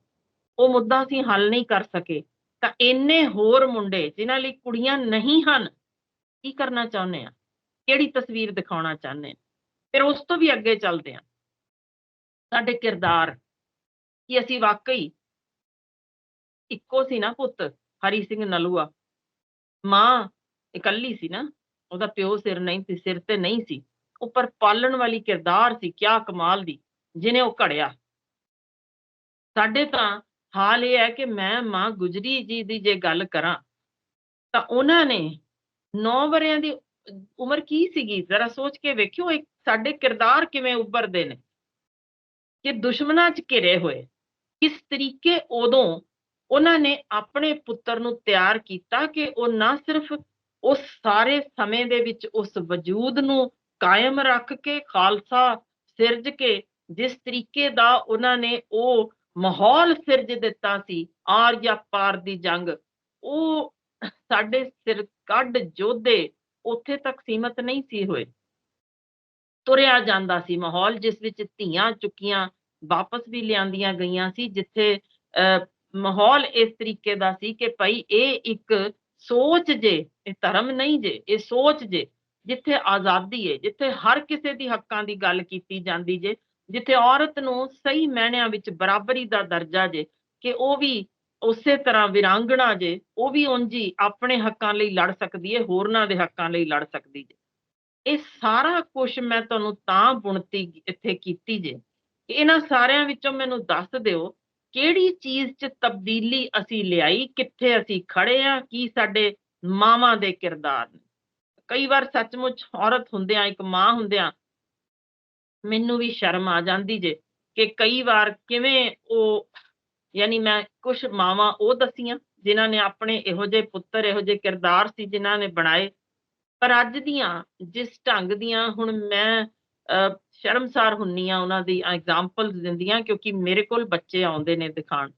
ਉਹ ਮੁੱਦਾ ਅਸੀਂ ਹੱਲ ਨਹੀਂ ਕਰ ਸਕੇ। ਤਾਂ ਇੰਨੇ ਹੋਰ ਮੁੰਡੇ ਜਿਨ੍ਹਾਂ ਲਈ ਕੁੜੀਆਂ ਨਹੀਂ ਹਨ, ਕੀ ਕਰਨਾ ਚਾਹੁੰਦੇ ਆ? ਕਿਹੜੀ ਤਸਵੀਰ ਦਿਖਾਉਣਾ ਚਾਹੁੰਦੇ ਆ? ਫਿਰ ਉਸ ਤੋਂ ਵੀ ਅੱਗੇ ਚੱਲਦੇ ਆ। ਸਾਡੇ ਕਿਰਦਾਰ, ਕਿ ਅਸੀਂ ਵਾਕਈ ਇੱਕੋ ਸੀ ਨਾ ਪੁੱਤ, ਹਰੀ ਸਿੰਘ ਨਲੂਆ। ਮਾਂ ਇਕੱਲੀ ਸੀ ਨਾ, ਉਹਦਾ ਪਿਓ ਸਿਰ ਨਹੀਂ ਸੀ, ਸਿਰ ਤੇ ਨਹੀਂ ਸੀ। ਉੱਪਰ ਪਾਲਣ ਵਾਲੀ ਕਿਰਦਾਰ ਸੀ, ਕਿਆ ਕਮਾਲ ਦੀ ਜਿਹਨੇ ਉਹ ਘੜਿਆ। ਸਾਡੇ ਤਾਂ ਹਾਲ ਇਹ ਹੈ ਕਿ ਮੈਂ ਮਾਂ ਗੁਜਰੀ ਜੀ ਦੀ ਜੇ ਗੱਲ ਕਰਾਂ, ਤਾਂ ਉਹਨਾਂ ਨੇ 9 ਵਰਿਆਂ ਦੀ ਉਮਰ ਕੀ ਸੀਗੀ? ਜ਼ਰਾ ਸੋਚ ਕੇ ਵੇਖਿਓ, ਇੱਕ ਸਾਡੇ ਕਿਰਦਾਰ ਕਿਵੇਂ ਉੱਭਰਦੇ ਨੇ। ਕਿ ਦੁਸ਼ਮਣਾਂ 'ਚ ਘਿਰੇ ਹੋਏ। ਕਿਸ ਤਰੀਕੇ ਉਦੋਂ ਉਹਨਾਂ ਨੇ ਆਪਣੇ ਪੁੱਤਰ ਨੂੰ ਤਿਆਰ ਕੀਤਾ ਕਿ ਉਹ ਨਾ ਸਿਰਫ ਉਸ ਸਾਰੇ ਸਮੇਂ ਦੇ ਵਿੱਚ ਉਸ ਵਜੂਦ ਨੂੰ ਕਾਇਮ ਰੱਖ ਕੇ, ਖਾਲਸਾ ਸਿਰਜ ਕੇ, ਜਿਸ ਤਰੀਕੇ ਦਾ ਉਹਨਾਂ ਨੇ ਉਹ ਮਾਹੌਲ ਸਿਰਜ ਦਿੱਤਾ ਸੀ ਆਰਿਆ ਪਾਰ ਦੀ ਜੰਗ, ਉਹ ਸਾਡੇ ਸਿਰ ਕੱਢ ਜੋਧੇ ਉੱਥੇ ਤੱਕ ਸੀਮਤ ਨਹੀਂ ਸੀ ਹੋਏ। ਤੁਰਿਆ ਜਾਂਦਾ ਸੀ ਮਾਹੌਲ, ਜਿਸ ਵਿੱਚ ਧੀਆਂ ਚੁੱਕੀਆਂ ਵਾਪਸ ਵੀ ਲਿਆਂਦੀਆਂ ਗਈਆਂ ਸੀ, ਜਿੱਥੇ ਮਾਹੌਲ ਇਸ ਤਰੀਕੇ ਦਾ ਸੀ ਕਿ ਭਾਈ ਇਹ ਇੱਕ ਸੋਚ ਜੇ, ਇਹ ਧਰਮ ਨਹੀਂ ਜੇ, ਇਹ ਸੋਚ ਜੇ, ਜਿੱਥੇ ਆਜ਼ਾਦੀ ਹੈ ਜਿੱਥੇ ਹਰ ਕਿਸੇ ਦੀ ਹੱਕਾਂ ਦੀ ਗੱਲ ਕੀਤੀ ਜਾਂਦੀ ਜੇ ਜਿੱਥੇ ਔਰਤ ਨੂੰ ਸਹੀ ਮਹਿਣਿਆਂ ਵਿੱਚ ਬਰਾਬਰੀ ਦਾ ਦਰਜਾ ਜੇ, ਕਿ ਉਹ ਵੀ ਉਸੇ ਤਰ੍ਹਾਂ ਵਿਰਾਂਗਣਾ ਜੇ, ਉਹ ਵੀ ਉਂਝੀ ਆਪਣੇ ਹੱਕਾਂ ਲਈ ਲੜ ਸਕਦੀ ਹੈ ਹੋਰਨਾਂ ਦੇ ਹੱਕਾਂ ਲਈ ਲੜ ਸਕਦੀ ਜੇ। ਇਹ ਸਾਰਾ ਕੁਝ ਮੈਂ ਤੁਹਾਨੂੰ ਤਾਂ ਬੁਣਤੀ ਇੱਥੇ ਕੀਤੀ ਜੇ। ਇਹਨਾਂ ਸਾਰਿਆਂ ਵਿੱਚੋਂ ਮੈਨੂੰ ਦੱਸ ਦਿਓ, ਕਿਹੜੀ ਚੀਜ਼ 'ਚ ਤਬਦੀਲੀ ਅਸੀਂ ਲਿਆਈ, ਕਿੱਥੇ ਅਸੀਂ ਖੜੇ ਆ, ਕੀ ਸਾਡੇ ਮਾਵਾਂ ਦੇ ਕਿਰਦਾਰ ਨੇ। ਕਈ ਵਾਰ ਸੱਚਮੁੱਚ ਔਰਤ ਹੁੰਦਿਆਂ, ਇੱਕ ਮਾਂ ਹੁੰਦਿਆਂ ਮੈਨੂੰ ਵੀ ਸ਼ਰਮ ਆ ਜਾਂਦੀ ਜੇ ਕਿ ਕਈ ਵਾਰ ਕਿਵੇਂ ਉਹ, ਯਾਨੀ ਮੈਂ ਕੁਝ ਮਾਵਾਂ ਉਹ ਦਸੀਆਂ ਜਿਨ੍ਹਾਂ ਨੇ ਆਪਣੇ ਇਹੋ ਜਿਹੇ ਪੁੱਤਰ, ਇਹੋ ਜਿਹੇ ਕਿਰਦਾਰ ਸੀ ਜਿਨ੍ਹਾਂ ਨੇ ਬਣਾਏ। ਪਰ ਅੱਜ ਦੀਆਂ ਜਿਸ ਢੰਗ ਦੀਆਂ ਹੁਣ ਮੈਂ ਸ਼ਰਮਸਾਰ ਹੁੰਨੀ ਆ ਉਹਨਾਂ ਦੀ ਐਗਜ਼ਾਮਪਲਸ ਦਿੰਦੀਆਂ ਕਿਉਂਕਿ ਮੇਰੇ ਕੋਲ ਬੱਚੇ ਆਉਂਦੇ ਨੇ ਦਿਖਾਣ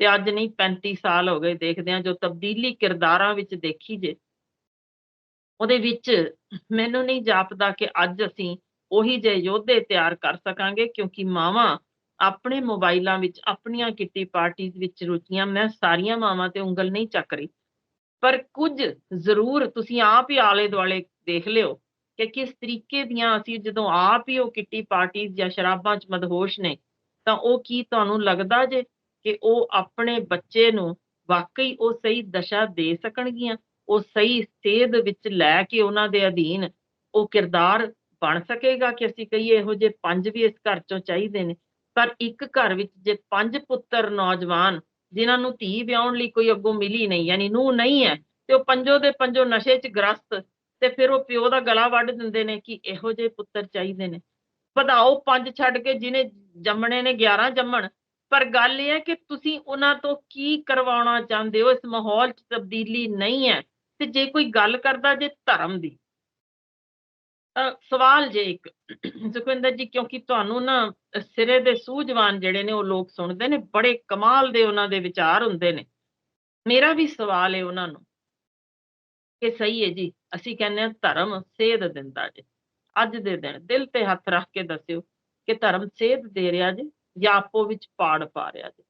ਤੇ ਅੱਜ ਨਹੀਂ 35 ਸਾਲ ਹੋ ਗਏ ਦੇਖਦੇ ਆ, ਜੋ ਤਬਦੀਲੀ ਕਿਰਦਾਰਾਂ ਵਿੱਚ ਦੇਖੀ ਜੇ। ਉਹਦੇ ਵਿੱਚ ਮੈਨੂੰ ਨਹੀਂ ਜਾਪਦਾ ਕਿ ਅੱਜ ਅਸੀਂ ਉਹੀ ਜਿਹੇ ਯੋਧੇ ਤਿਆਰ ਕਰ ਸਕਾਂਗੇ, ਕਿਉਂਕਿ ਮਾਵਾਂ ਆਪਣੇ ਮੋਬਾਈਲਾਂ ਵਿੱਚ, ਆਪਣੀਆਂ ਕਿੱਟੀ ਪਾਰਟੀਆਂ ਵਿੱਚ ਰੁਚੀਆਂ, ਮੈਂ ਸਾਰੀਆਂ ਮਾਵਾਂ ਤੇ ਉਂਗਲ ਨਹੀਂ ਚੱਕ ਰਹੀ। ਪਰ ਕੁਝ ਜ਼ਰੂਰ ਤੁਸੀਂ ਆਪ ਹੀ ਆਲੇ ਦੁਆਲੇ ਦੇਖ ਲਿਓ ਕਿ ਕਿਸ ਤਰੀਕੇ ਦੀਆਂ ਅਸੀਂ ਜਦੋਂ ਆਪ ਹੀ ਉਹ ਕਿੱਟੀ ਪਾਰਟੀਆਂ ਜਾਂ ਸ਼ਰਾਬਾਂ 'ਚ ਮਦਹੋਸ਼ ਨੇ, ਤਾਂ ਉਹ ਕੀ ਤੁਹਾਨੂੰ ਲੱਗਦਾ ਜੇ ਕਿ ਉਹ ਆਪਣੇ ਬੱਚੇ ਨੂੰ ਵਾਕਈ ਉਹ ਸਹੀ ਦਸ਼ਾ ਦੇ ਸਕਣਗੀਆਂ? ਉਹ ਸਹੀ ਸੇਧ ਵਿੱਚ ਲੈ ਕੇ ਉਹਨਾਂ ਦੇ ਅਧੀਨ ਉਹ ਕਿਰਦਾਰ ਬਣ ਸਕੇਗਾ ਕਿ ਅਸੀਂ ਕਹੀਏ ਇਹੋ ਜਿਹੇ ਪੰਜ ਵੀ ਇਸ ਘਰ ਚੋਂ ਚਾਹੀਦੇ ਨੇ। ਪਰ ਇੱਕ ਘਰ ਵਿੱਚ ਜੇ ਪੰਜ ਪੁੱਤਰ ਨੌਜਵਾਨ ਜਿਨ੍ਹਾਂ ਨੂੰ ਧੀ ਵਿਆਹਣ ਲਈ ਕੋਈ ਅੱਗੋਂ ਮਿਲੀ ਨਹੀਂ, ਯਾਨੀ ਨੂੰ ਨਹੀਂ ਹੈ, ਤੇ ਉਹ ਪੰਜੋ ਦੇ ਪੰਜੋ ਨਸ਼ੇ 'ਚ ਗ੍ਰਸਤ, ਤੇ ਫਿਰ ਉਹ ਪਿਓ ਦਾ ਗਲਾ ਵੱਢ ਦਿੰਦੇ ਨੇ ਕਿ ਇਹੋ ਜਿਹੇ ਪੁੱਤਰ ਚਾਹੀਦੇ ਨੇ। ਵਧਾਓ ਪੰਜ ਛੱਡ ਕੇ ਜਿਹਨੇ ਜੰਮਣੇ ਨੇ 11 ਜੰਮਣ। ਪਰ ਗੱਲ ਇਹ ਹੈ ਕਿ ਤੁਸੀਂ ਉਹਨਾਂ ਤੋਂ ਕੀ ਕਰਵਾਉਣਾ ਚਾਹੁੰਦੇ ਹੋ? ਇਸ ਮਾਹੌਲ 'ਚ ਤਬਦੀਲੀ ਨਹੀਂ ਹੈ। ਤੇ ਜੇ ਕੋਈ ਗੱਲ ਕਰਦਾ, ਜੇ ਧਰਮ ਦੀ ਸਵਾਲ ਜੇ ਇੱਕ, ਸੁਖਵਿੰਦਰ ਜੀ, ਕਿਉਂਕਿ ਤੁਹਾਨੂੰ ਨਾ ਸਿਰੇ ਦੇ ਸੂਝਵਾਨ ਜਿਹੜੇ ਨੇ ਉਹ ਲੋਕ ਸੁਣਦੇ ਨੇ, ਬੜੇ ਕਮਾਲ ਦੇ ਉਹਨਾਂ ਦੇ ਵਿਚਾਰ ਹੁੰਦੇ ਨੇ। ਮੇਰਾ ਵੀ ਸਵਾਲ ਹੈ ਉਹਨਾਂ ਨੂੰ ਕਿ ਸਹੀ ਹੈ ਜੀ, ਅਸੀਂ ਕਹਿੰਦੇ ਹਾਂ ਧਰਮ ਸੇਧ ਦਿੰਦਾ ਜੇ। ਅੱਜ ਦੇ ਦਿਨ ਦਿਲ ਤੇ ਹੱਥ ਰੱਖ ਕੇ ਦੱਸਿਓ ਕਿ ਧਰਮ ਸੇਧ ਦੇ ਰਿਹਾ ਜੇ ਜਾਂ ਆਪੋ ਵਿੱਚ ਪਾੜ ਪਾ ਰਿਹਾ ਜੇ।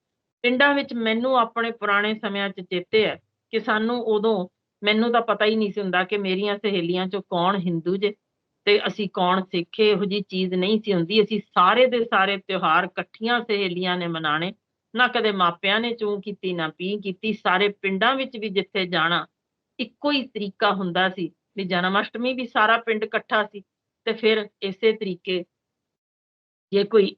ਪਿੰਡਾਂ ਵਿੱਚ ਮੈਨੂੰ ਆਪਣੇ ਪੁਰਾਣੇ ਸਮਿਆਂ 'ਚ ਚੇਤੇ ਹੈ ਕਿ ਸਾਨੂੰ ਉਦੋਂ ਮੈਨੂੰ ਤਾਂ ਪਤਾ ਹੀ ਨਹੀਂ ਸੀ ਹੁੰਦਾ ਕਿ ਮੇਰੀਆਂ ਸਹੇਲੀਆਂ 'ਚੋਂ ਕੌਣ ਹਿੰਦੂ ਜੇ। ਤੇ ਅਸੀਂ ਕੌਣ ਸਿੱਖ, ਇਹੋ ਜੀ ਚੀਜ਼ ਨਹੀਂ ਸੀ ਹੁੰਦੀ। ਅਸੀਂ ਸਾਰੇ ਦੇ ਸਾਰੇ ਤਿਉਹਾਰ ਇਕੱਠੀਆਂ ਸਹੇਲੀਆਂ ਨੇ ਮਨਾਣੇ ਨਾ ਕਦੇ ਮਾਪਿਆਂ ਨੇ ਚੂੰ ਕੀਤੀ, ਨਾ ਪੀ ਕੀਤੀ। ਸਾਰੇ ਪਿੰਡਾਂ ਵਿੱਚ ਵੀ ਜਿੱਥੇ ਜਾਣਾ, ਇੱਕੋ ਹੀ ਤਰੀਕਾ ਹੁੰਦਾ ਸੀ ਵੀ ਜਨਮ ਵੀ ਸਾਰਾ ਪਿੰਡ ਇਕੱਠਾ ਸੀ ਤੇ ਫਿਰ ਇਸੇ ਤਰੀਕੇ ਜੇ ਕੋਈ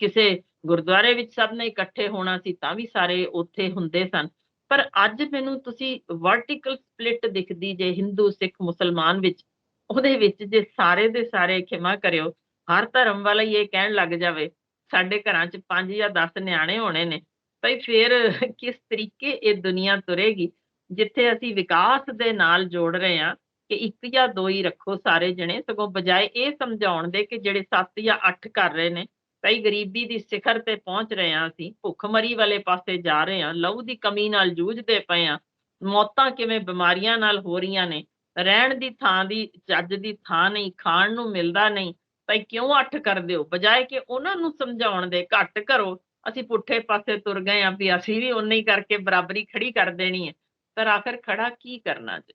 ਕਿਸੇ ਗੁਰਦੁਆਰੇ ਵਿੱਚ ਸਭ ਨੇ ਇਕੱਠੇ ਹੋਣਾ ਸੀ ਤਾਂ ਵੀ ਸਾਰੇ ਉੱਥੇ ਹੁੰਦੇ ਸਨ। ਪਰ ਅੱਜ ਮੈਨੂੰ ਤੁਸੀਂ ਵਰਟੀਕਲ ਸਪਲਿਟ ਦਿਖਦੀ ਜੇ ਹਿੰਦੂ, ਸਿੱਖ, ਮੁਸਲਮਾਨ ਵਿੱਚ ਉਹਦੇ ਵਿੱਚ ਜੇ ਸਾਰੇ ਦੇ ਸਾਰੇ ਖਿਮਾ ਕਰਿਓ, ਹਰ ਧਰਮ ਵਾਲਾ ਹੀ ਇਹ ਕਹਿਣ ਲੱਗ ਜਾਵੇ, ਸਾਡੇ ਘਰਾਂ 'ਚ 5 ਜਾਂ 10 ਨਿਆਣੇ ਹੋਣੇ ਨੇ ਭਈ ਫਿਰ ਕਿਸ ਤਰੀਕੇ ਇਹ ਦੁਨੀਆ ਤੁਰੇਗੀ? ਜਿੱਥੇ ਅਸੀਂ ਵਿਕਾਸ ਦੇ ਨਾਲ ਜੋੜ ਰਹੇ ਹਾਂ, ਕਿ ਇੱਕ ਜਾਂ ਦੋ ਹੀ ਰੱਖੋ ਸਾਰੇ ਜਣੇ, ਸਗੋਂ ਬਜਾਏ ਇਹ ਸਮਝਾਉਣ ਦੇ ਕਿ ਜਿਹੜੇ 7 ਜਾਂ 8 ਕਰ ਰਹੇ ਨੇ ਕਈ ਗਰੀਬੀ ਦੀ ਸਿਖਰ ਤੇ ਪਹੁੰਚ ਰਹੇ ਹਾਂ ਅਸੀਂ, ਭੁੱਖਮਰੀ ਵਾਲੇ ਪਾਸੇ ਜਾ ਰਹੇ ਹਾਂ, ਲਹੂ ਦੀ ਕਮੀ ਨਾਲ ਜੂਝਦੇ ਪਏ ਹਾਂ, ਮੌਤਾਂ ਕਿਵੇਂ ਬਿਮਾਰੀਆਂ ਨਾਲ ਹੋ ਰਹੀਆਂ ਨੇ ਰਹਿਣ ਦੀ ਥਾਂ ਦੀ, ਚੱਜ ਦੀ ਥਾਂ ਨਹੀਂ, ਖਾਣ ਨੂੰ ਮਿਲਦਾ ਨਹੀਂ, ਭਾਈ ਕਿਉਂ ਅੱਠ ਕਰਦੇ ਹੋ? ਬਜਾਏ ਕਿ ਉਹਨਾਂ ਨੂੰ ਸਮਝਾਉਣ ਦੇ ਘੱਟ ਕਰੋ। ਅਸੀਂ ਪੁੱਠੇ ਪਾਸੇ ਤੁਰ ਗਏ ਆਂ ਵੀ ਅਸੀਂ ਵੀ ਉਨੇ ਹੀ ਕਰਕੇ ਬਰਾਬਰੀ ਖੜੀ ਕਰ ਦੇਣੀ ਹੈ। ਪਰ ਆਖਰ ਖੜਾ ਕੀ ਕਰਨਾ ਜੀ?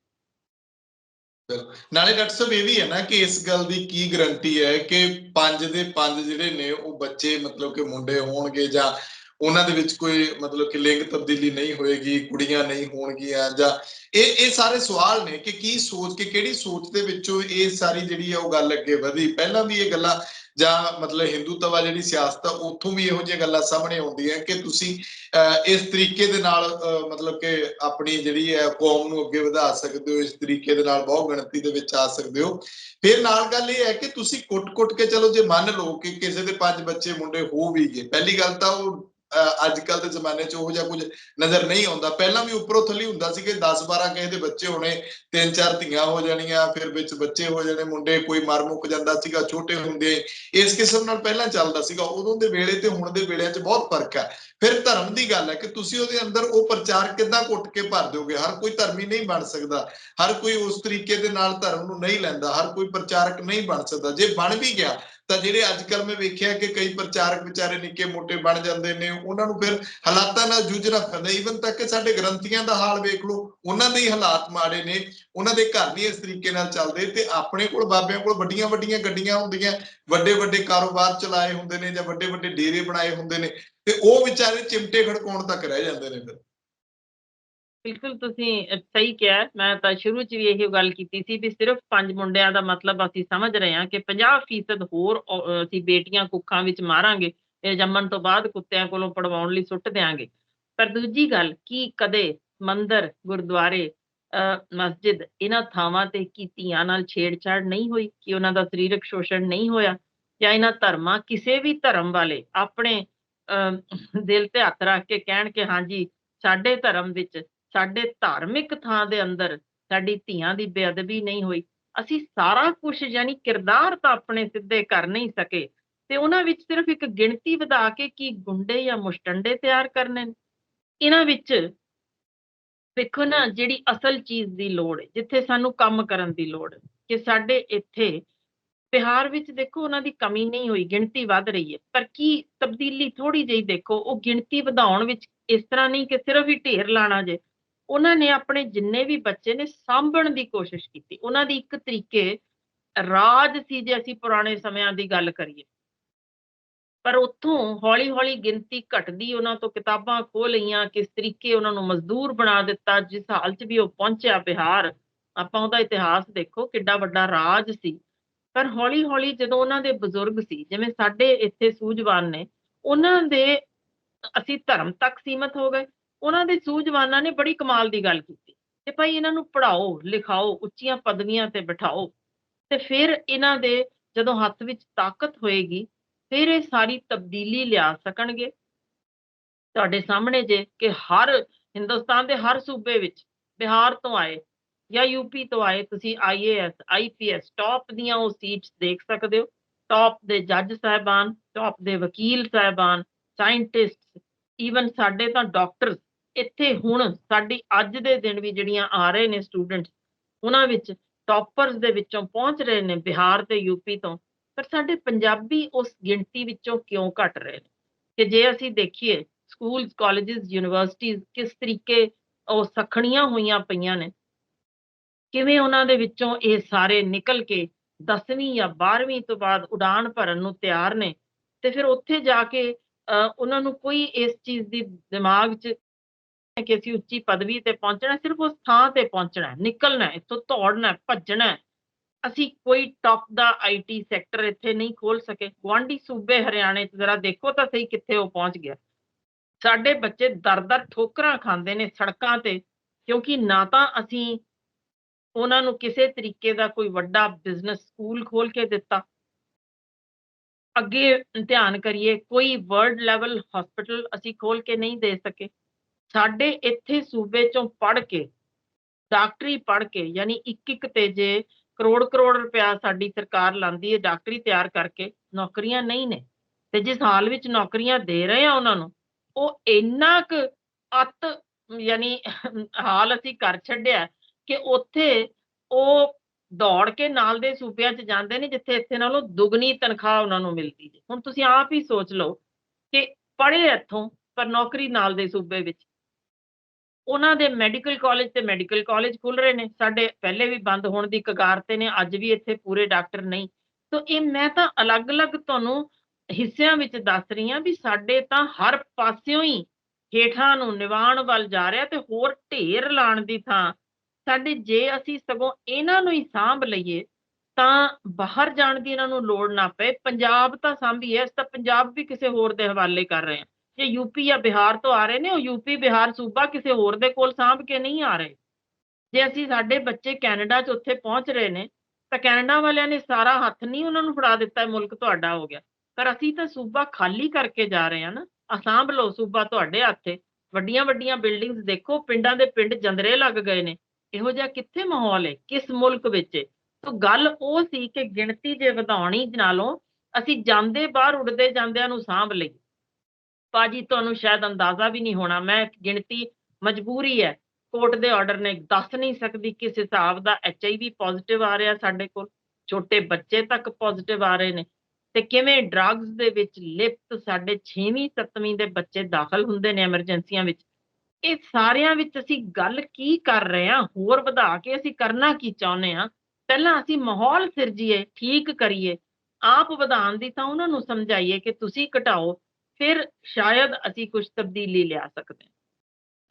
ਨਾਲੇ ਡਾਕਟਰ ਸਾਹਿਬ ਇਹ ਵੀ ਹੈ ਨਾ ਕਿ ਇਸ ਗੱਲ ਦੀ ਕੀ ਗਰੰਟੀ ਹੈ ਕਿ ਪੰਜ ਦੇ ਪੰਜ ਜਿਹੜੇ ਨੇ ਉਹ ਬੱਚੇ ਮਤਲਬ ਕਿ ਮੁੰਡੇ ਹੋਣਗੇ ਜਾਂ ਉਹਨਾਂ ਦੇ ਵਿੱਚ ਕੋਈ ਮਤਲਬ ਕਿ ਲਿੰਗ ਤਬਦੀਲੀ ਨਹੀਂ ਹੋਏਗੀ, ਕੁੜੀਆਂ ਨਹੀਂ ਹੋਣਗੀਆਂ ਜਾਂ ਇਹ ਇਹ ਸਾਰੇ ਸਵਾਲ ਨੇ ਕਿ ਕੀ ਸੋਚ ਕੇ ਕਿਹੜੀ ਸੋਚ ਦੇ ਵਿੱਚੋਂ ਇਹ ਸਾਰੀ ਜਿਹੜੀ ਹੈ ਉਹ ਗੱਲ ਅੱਗੇ ਵਧੀ। ਪਹਿਲਾਂ ਵੀ ਇਹ ਗੱਲਾਂ ਜਾਂ ਮਤਲਬ ਹਿੰਦੂਤਵਾ ਜਿਹੜੀ ਸਿਆਸਤ ਆ, ਉੱਥੋਂ ਵੀ ਇਹੋ ਜਿਹੀਆਂ ਗੱਲਾਂ ਸਾਹਮਣੇ ਆਉਂਦੀਆਂ ਕਿ ਤੁਸੀਂ ਇਸ ਤਰੀਕੇ ਦੇ ਨਾਲ ਮਤਲਬ ਕਿ ਆਪਣੀ ਜਿਹੜੀ ਹੈ ਕੌਮ ਨੂੰ ਅੱਗੇ ਵਧਾ ਸਕਦੇ ਹੋ, ਇਸ ਤਰੀਕੇ ਦੇ ਨਾਲ ਬਹੁ ਗਿਣਤੀ ਦੇ ਵਿੱਚ ਆ ਸਕਦੇ ਹੋ। ਫਿਰ ਨਾਲ ਗੱਲ ਇਹ ਹੈ ਕਿ ਤੁਸੀਂ ਕੁੱਟ-ਕੁੱਟ ਕੇ ਚਲੋ ਜੇ ਮੰਨ ਲਓ ਕਿ ਕਿਸੇ ਦੇ ਪੰਜ ਬੱਚੇ ਮੁੰਡੇ ਹੋ ਵੀ ਗਏ, ਪਹਿਲੀ ਗੱਲ ਤਾਂ ਉਹ ਅੱਜ ਕੱਲ ਦੇ ਜ਼ਮਾਨੇ 'ਚ ਉਹ ਜਿਹਾ ਕੁਝ ਨਜ਼ਰ ਨਹੀਂ ਆਉਂਦਾ। ਪਹਿਲਾਂ ਵੀ ਉੱਪਰੋਂ ਥੱਲੇ ਹੁੰਦਾ ਸੀ ਕਿ 10 12 ਕਿਸੇ ਦੇ ਬੱਚੇ ਹੋਣੇ, ਤਿੰਨ ਚਾਰ ਧੀਆਂ ਹੋ ਜਾਣੀਆਂ, ਫਿਰ ਵਿੱਚ ਬੱਚੇ ਹੋ ਜਾਣੇ, ਮੁੰਡੇ, ਕੋਈ ਮਰ ਮੁੱਕ ਜਾਂਦਾ ਸੀਗਾ, ਛੋਟੇ ਹੁੰਦੇ। ਇਸ ਕਿਸਮ ਨਾਲ ਪਹਿਲਾਂ ਚੱਲਦਾ ਸੀਗਾ। ਉਦੋਂ ਦੇ ਵੇਲੇ ਤੇ ਹੁਣ ਦੇ ਵੇਲਿਆਂ 'ਚ ਬਹੁਤ ਫ਼ਰਕ ਹੈ। ਫਿਰ ਧਰਮ ਦੀ ਗੱਲ ਹੈ ਕਿ ਤੁਸੀਂ ਉਹਦੇ ਅੰਦਰ ਉਹ ਪ੍ਰਚਾਰ ਕਿੱਦਾਂ ਕੁੱਟ ਕੇ ਭਰ ਦਿਓਗੇ? ਹਰ ਕੋਈ ਧਰਮੀ ਨਹੀਂ ਬਣ ਸਕਦਾ। ਹਰ ਕੋਈ ਉਸ ਤਰੀਕੇ ਦੇ ਨਾਲ ਧਰਮ ਨੂੰ ਨਹੀਂ ਲੈਂਦਾ। ਹਰ ਕੋਈ ਪ੍ਰਚਾਰਕ ਨਹੀਂ ਬਣ ਸਕਦਾ। ਜੇ ਬਣ ਵੀ ਗਿਆ ਤਾਂ ਜਿਹੜੇ ਅੱਜ ਕੱਲ ਮੈਂ ਵੇਖਿਆ ਕਿ ਕਈ ਪ੍ਰਚਾਰਕ ਵਿਚਾਰੇ ਨਿੱਕੇ ਮੋਟੇ ਬਣ ਜਾਂਦੇ ਨੇ, ਉਹਨਾਂ ਨੂੰ ਫਿਰ ਹਾਲਾਤਾਂ ਨਾਲ ਜੂਝਣਾ ਪੈਂਦਾ ਈਵਨ ਤੱਕ ਕਿ ਸਾਡੇ ਗ੍ਰੰਥੀਆਂ ਦਾ ਹਾਲ ਵੇਖ ਲਓ, ਉਹਨਾਂ ਦੇ ਹੀ ਹਾਲਾਤ ਮਾੜੇ ਨੇ, ਉਹਨਾਂ ਦੇ ਘਰ ਨਹੀਂ ਇਸ ਤਰੀਕੇ ਨਾਲ ਚੱਲਦੇ ਤੇ ਆਪਣੇ ਕੋਲ, ਬਾਬਿਆਂ ਕੋਲ ਵੱਡੀਆਂ ਵੱਡੀਆਂ ਗੱਡੀਆਂ ਹੁੰਦੀਆਂ, ਵੱਡੇ ਵੱਡੇ ਕਾਰੋਬਾਰ ਚਲਾਏ ਹੁੰਦੇ ਨੇ ਜਾਂ ਵੱਡੇ ਵੱਡੇ ਡੇਰੇ ਬਣਾਏ ਹੁੰਦੇ ਨੇ, ਤੇ ਉਹ ਵਿਚਾਰੇ ਚਿਮਟੇ ਖੜਕਾਉਣ ਤੱਕ ਰਹਿ ਜਾਂਦੇ ਨੇ ਫਿਰ।
ਬਿਲਕੁਲ ਤੁਸੀਂ ਸਹੀ ਕਿਹਾ। ਮੈਂ ਤਾਂ ਸ਼ੁਰੂ 'ਚ ਵੀ ਇਹੀ ਗੱਲ ਕੀਤੀ ਸੀ ਵੀ ਸਿਰਫ ਪੰਜ ਮੁੰਡਿਆਂ ਦਾ ਮਤਲਬ ਅਸੀਂ ਸਮਝ ਰਹੇ ਹਾਂ ਕਿ 50% ਹੋਰ ਅਸੀਂ ਬੇਟੀਆਂ ਕੁੱਖਾਂ ਵਿੱਚ ਮਾਰਾਂਗੇ ਇਹ ਜੰਮਣ ਤੋਂ ਬਾਅਦ ਕੁੱਤਿਆਂ ਕੋਲੋਂ ਪੜਵਾਉਣ ਲਈ ਸੁੱਟ ਦੇਾਂਗੇ ਪਰ ਦੂਜੀ ਗੱਲ, ਕੀ ਕਦੇ ਮੰਦਰ, ਗੁਰਦੁਆਰੇ ਮਸਜਿਦ ਇਹਨਾਂ ਥਾਵਾਂ ਤੇ ਕੀ ਧੀਆਂ ਨਾਲ ਛੇੜਛਾੜ ਨਹੀਂ ਹੋਈ, ਕਿ ਉਹਨਾਂ ਦਾ ਸਰੀਰਕ ਸ਼ੋਸ਼ਣ ਨਹੀਂ ਹੋਇਆ ਜਾਂ ਇਹਨਾਂ ਧਰਮਾਂ ਕਿਸੇ ਵੀ ਧਰਮ ਵਾਲੇ ਆਪਣੇ ਦਿਲ ਤੇ ਹੱਥ ਰੱਖ ਕੇ ਕਹਿਣ ਕਿ ਹਾਂਜੀ, ਸਾਡੇ ਧਰਮ ਵਿੱਚ ਸਾਡੇ ਧਾਰਮਿਕ ਥਾਂ ਦੇ ਅੰਦਰ ਸਾਡੀ ਧੀਆਂ ਦੀ ਬੇਅਦਬੀ ਨਹੀਂ ਹੋਈ। ਅਸੀਂ ਸਾਰਾ ਕੁਝ ਯਾਨੀ ਕਿਰਦਾਰ ਤਾਂ ਆਪਣੇ ਸਿੱਧੇ ਕਰ ਨਹੀਂ ਸਕੇ ਤੇ ਉਹਨਾਂ ਵਿੱਚ ਸਿਰਫ ਇੱਕ ਗਿਣਤੀ ਵਧਾ ਕੇ ਕੀ ਗੁੰਡੇ ਜਾਂ ਮੁਸ਼ਟੰਡੇ ਤਿਆਰ ਕਰਨੇ ਇਹਨਾਂ ਵਿੱਚ ਦੇਖੋ ਨਾ ਜਿਹੜੀ ਅਸਲ ਚੀਜ਼ ਦੀ ਲੋੜ ਹੈ, ਜਿੱਥੇ ਸਾਨੂੰ ਕੰਮ ਕਰਨ ਦੀ ਲੋੜ ਹੈ, ਕਿ ਸਾਡੇ ਇੱਥੇ ਬਿਹਾਰ ਵਿੱਚ ਦੇਖੋ ਉਹਨਾਂ ਦੀ ਕਮੀ ਨਹੀਂ ਹੋਈ, ਗਿਣਤੀ ਵੱਧ ਰਹੀ ਹੈ। ਪਰ ਕੀ ਤਬਦੀਲੀ ਥੋੜੀ ਜਿਹੀ ਦੇਖੋ, ਉਹ ਗਿਣਤੀ ਵਧਾਉਣ ਵਿੱਚ ਇਸ ਤਰ੍ਹਾਂ ਨਹੀਂ ਕਿ ਸਿਰਫ ਹੀ ਢੇਰ ਲਾਣਾ ਜੇ। ਉਹਨਾਂ ਨੇ ਆਪਣੇ ਜਿੰਨੇ ਵੀ ਬੱਚੇ ਨੇ ਸਾਂਭਣ ਦੀ ਕੋਸ਼ਿਸ਼ ਕੀਤੀ। ਉਹਨਾਂ ਦੀ ਇੱਕ ਤਰੀਕੇ ਰਾਜ ਸੀ ਜੇ ਅਸੀਂ ਪੁਰਾਣੇ ਸਮਿਆਂ ਦੀ ਗੱਲ ਕਰੀਏ। ਪਰ ਉੱਥੋਂ ਹੌਲੀ-ਹੌਲੀ ਗਿਣਤੀ ਘਟਦੀ, ਉਹਨਾਂ ਤੋਂ ਕਿਤਾਬਾਂ ਖੋਹ ਲਈਆਂ, ਕਿਸ ਤਰੀਕੇ ਉਹਨਾਂ ਨੂੰ ਮਜ਼ਦੂਰ ਬਣਾ ਦਿੱਤਾ, ਜਿਸ ਹਾਲ 'ਚ ਵੀ ਉਹ ਪਹੁੰਚਿਆ ਬਿਹਾਰ। ਆਪਾਂ ਉਹਦਾ ਇਤਿਹਾਸ ਦੇਖੋ, ਕਿੱਡਾ ਵੱਡਾ ਰਾਜ ਸੀ। ਪਰ ਹੌਲੀ-ਹੌਲੀ ਜਦੋਂ ਉਹਨਾਂ ਦੇ ਬਜ਼ੁਰਗ ਸੀ, ਜਿਵੇਂ ਸਾਡੇ ਇੱਥੇ ਸੂਝਵਾਨ ਨੇ, ਉਹਨਾਂ ਦੇ ਅਸੀਂ ਧਰਮ ਤੱਕ ਸੀਮਤ ਹੋ ਗਏ। ਉਹਨਾਂ ਦੇ ਸੂਝਵਾਨਾਂ ਨੇ ਬੜੀ ਕਮਾਲ ਦੀ ਗੱਲ ਕੀਤੀ ਕਿ ਭਾਈ ਇਹਨਾਂ ਨੂੰ ਪੜਾਓ ਲਿਖਾਓ, ਉੱਚੀਆਂ ਪਦਵੀਆਂ ਤੇ ਬਿਠਾਓ ਤੇ ਫਿਰ ਇਹਨਾਂ ਦੇ ਜਦੋਂ ਹੱਥ ਵਿੱਚ ਤਾਕਤ ਹੋਏਗੀ, ਫਿਰ ਇਹ ਸਾਰੀ ਤਬਦੀਲੀ ਲਿਆ ਸਕਣਗੇ। ਤੁਹਾਡੇ ਸਾਹਮਣੇ ਜੇ ਕਿ ਹਰ ਹਿੰਦੁਸਤਾਨ ਦੇ ਹਰ ਸੂਬੇ ਵਿੱਚ ਬਿਹਾਰ ਤੋਂ ਆਏ ਜਾਂ ਯੂਪੀ ਤੋਂ ਆਏ, ਤੁਸੀਂ ਆਈਏਐਸ ਆਈਪੀਐਸ ਟੌਪ ਦੀਆਂ ਉਹ ਸੀਟਸ ਦੇਖ ਸਕਦੇ ਹੋ। ਟੌਪ ਦੇ ਜੱਜ ਸਾਹਿਬਾਨ, ਟੌਪ ਦੇ ਵਕੀਲ ਸਾਹਿਬਾਨ ਸਾਇੰਟਿਸਟ ਈਵਨ ਸਾਡੇ ਤਾਂ ਡਾਕਟਰਸ ਇੱਥੇ ਹੁਣ ਸਾਡੀ ਅੱਜ ਦੇ ਦਿਨ ਵੀ ਜਿਹੜੀਆਂ ਆ ਰਹੇ ਨੇ ਸਟੂਡੈਂਟਸ ਉਹਨਾਂ ਵਿੱਚ ਟੌਪਰਸ ਦੇ ਵਿੱਚੋਂ ਪਹੁੰਚ ਰਹੇ ਨੇ ਬਿਹਾਰ ਤੇ ਯੂਪੀ ਤੋਂ ਪਰ ਸਾਡੇ ਪੰਜਾਬੀ ਉਸ ਗਿਣਤੀ ਵਿੱਚੋਂ ਕਿਉਂ ਘਟ ਰਹੇ ਨੇ? ਕਿ ਜੇ ਅਸੀਂ ਦੇਖੀਏ ਸਕੂਲਸ ਕਾਲਜਸ ਯੂਨੀਵਰਸਿਟੀਜ਼ ਕਿਸ ਤਰੀਕੇ ਉਹ ਸਖਣੀਆਂ ਹੋਈਆਂ ਪਈਆਂ ਨੇ ਕਿਵੇਂ ਉਹਨਾਂ ਦੇ ਵਿੱਚੋਂ ਇਹ ਸਾਰੇ ਨਿਕਲ ਕੇ 10ਵੀਂ ਜਾਂ 12ਵੀਂ ਤੋਂ ਬਾਅਦ ਉਡਾਨ ਭਰਨ ਨੂੰ ਤਿਆਰ ਨੇ ਤੇ ਫਿਰ ਉੱਥੇ ਜਾ ਕੇ ਅ, ਉਹਨਾਂ ਨੂੰ ਕੋਈ ਇਸ ਚੀਜ਼ ਦੀ ਦਿਮਾਗ 'ਚ ਕਿ ਅਸੀਂ ਉੱਚੀ ਪਦਵੀ ਤੇ ਪਹੁੰਚਣਾ ਸਿਰਫ ਉਸ ਥਾਂ ਤੇ ਪਹੁੰਚਣਾ ਹੈ, ਨਿਕਲਣਾ ਹੈ, ਇੱਥੋਂ ਦੌੜਨਾ ਹੈ, ਭੱਜਣਾ ਹੈ। ਅਸੀਂ ਕੋਈ ਟੌਪ ਦਾ ਆਈਟੀ ਸੈਕਟਰ ਇੱਥੇ ਨਹੀਂ ਖੋਲ ਸਕੇ। ਗੁਆਂਢੀ ਸੂਬੇ ਹਰਿਆਣੇ 'ਚ ਜ਼ਰਾ ਦੇਖੋ ਤਾਂ ਸਹੀ ਕਿੱਥੇ ਉਹ ਪਹੁੰਚ ਗਿਆ। ਸਾਡੇ ਬੱਚੇ ਦਰ-ਦਰ ਠੋਕਰਾਂ ਖਾਂਦੇ ਨੇ ਸੜਕਾਂ ਤੇ ਕਿਉਂਕਿ ਨਾ ਤਾਂ ਅਸੀਂ ਉਹਨਾਂ ਨੂੰ ਕਿਸੇ ਤਰੀਕੇ ਦਾ ਕੋਈ ਵੱਡਾ ਬਿਜ਼ਨਸ ਸਕੂਲ ਖੋਲ ਕੇ ਦਿੱਤਾ। ਅੱਗੇ ਧਿਆਨ ਕਰੀਏ ਕੋਈ ਵਰਲਡ ਲੈਵਲ ਹਸਪੀਟਲ ਅਸੀਂ ਖੋਲ ਕੇ ਨਹੀਂ ਦੇ ਸਕੇ। ਸਾਡੇ ਇੱਥੇ ਸੂਬੇ ਚੋਂ ਪੜ ਕੇ, ਡਾਕਟਰੀ ਪੜ ਕੇ, ਯਾਨੀ ਇੱਕ ਇੱਕ ਤੇ ਜੇ ਕਰੋੜ ਕਰੋੜ ਰੁਪਇਆ ਸਾਡੀ ਸਰਕਾਰ ਲਾਂਦੀ ਹੈ ਡਾਕਟਰੀ ਤਿਆਰ ਕਰਕੇ, ਨੌਕਰੀਆਂ ਨਹੀਂ ਨੇ। ਤੇ ਜਿਸ ਹਾਲ ਵਿੱਚ ਨੌਕਰੀਆਂ ਦੇ ਰਹੇ ਆ ਉਹਨਾਂ ਨੂੰ, ਉਹ ਇੰਨਾ ਕੁ ਅਤ ਯਾਨੀ ਹਾਲ ਅਸੀਂ ਕਰ ਛੱਡਿਆ ਕਿ ਉੱਥੇ ਉਹ ਦੌੜ ਕੇ ਨਾਲ ਦੇ ਸੂਬਿਆਂ 'ਚ ਜਾਂਦੇ ਨੇ, ਜਿੱਥੇ ਇੱਥੇ ਨਾਲੋਂ ਦੁੱਗਣੀ ਤਨਖਾਹ ਉਹਨਾਂ ਨੂੰ ਮਿਲਦੀ ਹੈ ਹੁਣ ਤੁਸੀਂ ਆਪ ਹੀ ਸੋਚ ਲਓ ਕਿ ਪੜ੍ਹੇ ਇੱਥੋਂ, ਪਰ ਨੌਕਰੀ ਨਾਲ ਦੇ ਸੂਬੇ ਵਿੱਚ ਉਹਨਾਂ ਦੇ ਮੈਡੀਕਲ ਕਾਲਜ ਤੇ ਮੈਡੀਕਲ ਕਾਲਜ ਖੁੱਲ ਰਹੇ ਨੇ, ਸਾਡੇ ਪਹਿਲੇ ਵੀ ਬੰਦ ਹੋਣ ਦੀ ਕਗਾਰ ਤੇ ਨੇ, ਅੱਜ ਵੀ ਇੱਥੇ ਪੂਰੇ ਡਾਕਟਰ ਨਹੀਂ। ਤਾਂ ਇਹ ਮੈਂ ਤਾਂ ਅਲੱਗ-ਅਲੱਗ ਤੁਹਾਨੂੰ ਹਿੱਸਿਆਂ ਵਿੱਚ ਦੱਸ ਰਹੀ ਹਾਂ ਵੀ ਸਾਡੇ ਤਾਂ ਹਰ ਪਾਸਿਓਂ ਹੀ ਹੇਠਾਂ ਨੂੰ ਨਿਵਾਣ ਵੱਲ ਜਾ ਰਿਹਾ ਤੇ ਹੋਰ ਢੇਰ ਲਾਣ ਦੀ ਥਾਂ। ਸਾਡੇ ਜੇ ਅਸੀਂ ਸਗੋਂ ਇਹਨਾਂ ਨੂੰ ਹੀ ਸਾਂਭ ਲਈਏ, ਤਾਂ ਬਾਹਰ ਜਾਣ ਦੀ ਇਹਨਾਂ ਨੂੰ ਲੋੜ ਨਾ ਪਏ। ਪੰਜਾਬ ਤਾਂ ਸਾਂਭੀ ਹੈ ਇਸ ਤਾਂ ਪੰਜਾਬ ਵੀ ਕਿਸੇ ਹੋਰ ਦੇ ਹਵਾਲੇ ਕਰ ਰਹੇ ਹਾਂ। ਜੇ ਯੂਪੀ ਜਾਂ ਬਿਹਾਰ ਤੋਂ ਆ ਰਹੇ ਨੇ, ਉਹ ਯੂਪੀ ਬਿਹਾਰ, ਸੂਬਾ ਕਿਸੇ ਹੋਰ ਦੇ ਕੋਲ ਸਾਂਭ ਕੇ ਨਹੀਂ ਆ ਰਹੇ। ਜੇ ਅਸੀਂ ਸਾਡੇ ਬੱਚੇ ਕੈਨੇਡਾ 'ਚ ਉੱਥੇ ਪਹੁੰਚ ਰਹੇ ਨੇ, ਤਾਂ ਕੈਨੇਡਾ ਵਾਲਿਆਂ ਨੇ ਸਾਰਾ ਹੱਥ ਨਹੀਂ ਉਹਨਾਂ ਨੂੰ ਫੜਾ ਦਿੱਤਾ ਮੁਲਕ ਤੁਹਾਡਾ ਹੋ ਗਿਆ। ਪਰ ਅਸੀਂ ਤਾਂ ਸੂਬਾ ਖਾਲੀ ਕਰਕੇ ਜਾ ਰਹੇ ਹਾਂ ਨਾ, ਆਹ ਸਾਂਭ ਲਓ ਸੂਬਾ ਤੁਹਾਡੇ ਹੱਥੇ। ਵੱਡੀਆਂ ਵੱਡੀਆਂ ਬਿਲਡਿੰਗਸ ਦੇਖੋ, ਪਿੰਡਾਂ ਦੇ ਪਿੰਡ ਜੰਦਰੇ ਲੱਗ ਗਏ ਨੇ। ਇਹੋ ਜਿਹਾ ਕਿੱਥੇ ਮਾਹੌਲ ਹੈ? ਕਿਸ ਮੁਲਕ ਵਿੱਚ ਹੈ? ਗੱਲ ਉਹ ਸੀ ਕਿ ਗਿਣਤੀ ਜੇ ਵਧਾਉਣੀ ਨਾਲੋਂ, ਅਸੀਂ ਜਾਂਦੇ ਬਾਹਰ, ਉੱਡਦੇ ਜਾਂਦਿਆਂ ਨੂੰ ਸਾਂਭ ਲਈ ਭਾਜੀ, ਤੁਹਾਨੂੰ ਸ਼ਾਇਦ ਅੰਦਾਜ਼ਾ ਵੀ ਨਹੀਂ ਹੋਣਾ, ਮੈਂ ਗਿਣਤੀ ਮਜਬੂਰੀ ਹੈ। ਕੋਰਟ ਦੇ ਆਰਡਰ ਨੇ ਦੱਸ ਨਹੀਂ ਸਕਦੀ ਕਿਸ ਹਿਸਾਬ ਦਾ ਐਚਆਈਵੀ ਪੋਜ਼ਿਟਿਵ ਆ ਰਿਹਾ ਸਾਡੇ ਕੋਲ। ਛੋਟੇ ਬੱਚੇ ਤੱਕ ਪੋਜ਼ਿਟਿਵ ਆ ਰਹੇ ਨੇ। ਤੇ ਕਿਵੇਂ ਡਰੱਗਸ ਦੇ ਵਿੱਚ ਲਿਪਤ ਸਾਡੇ 6ਵੀਂ 7ਵੀਂ ਦੇ ਬੱਚੇ ਦਾਖਲ ਹੁੰਦੇ ਨੇ ਐਮਰਜੈਂਸੀਆਂ ਵਿੱਚ? ਇਹ ਸਾਰਿਆਂ ਵਿੱਚ ਅਸੀਂ ਗੱਲ ਕੀ ਕਰ ਰਹੇ ਹਾਂ? ਹੋਰ ਵਧਾ ਕੇ ਅਸੀਂ ਕਰਨਾ ਕੀ ਚਾਹੁੰਦੇ ਹਾਂ? ਪਹਿਲਾਂ ਅਸੀਂ ਮਾਹੌਲ ਸਿਰਜੀਏ, ਠੀਕ ਕਰੀਏ। ਆਪ ਵਧਾਉਣ ਦੀ ਤਾਂ ਉਹਨਾਂ ਨੂੰ ਸਮਝਾਈਏ ਕਿ ਤੁਸੀਂ ਘਟਾਓ। ਫਿਰ ਸ਼ਾਇਦ ਅਸੀਂ ਕੁਝ ਤਬਦੀਲੀ ਲਿਆ ਸਕਦੇ ਹਾਂ।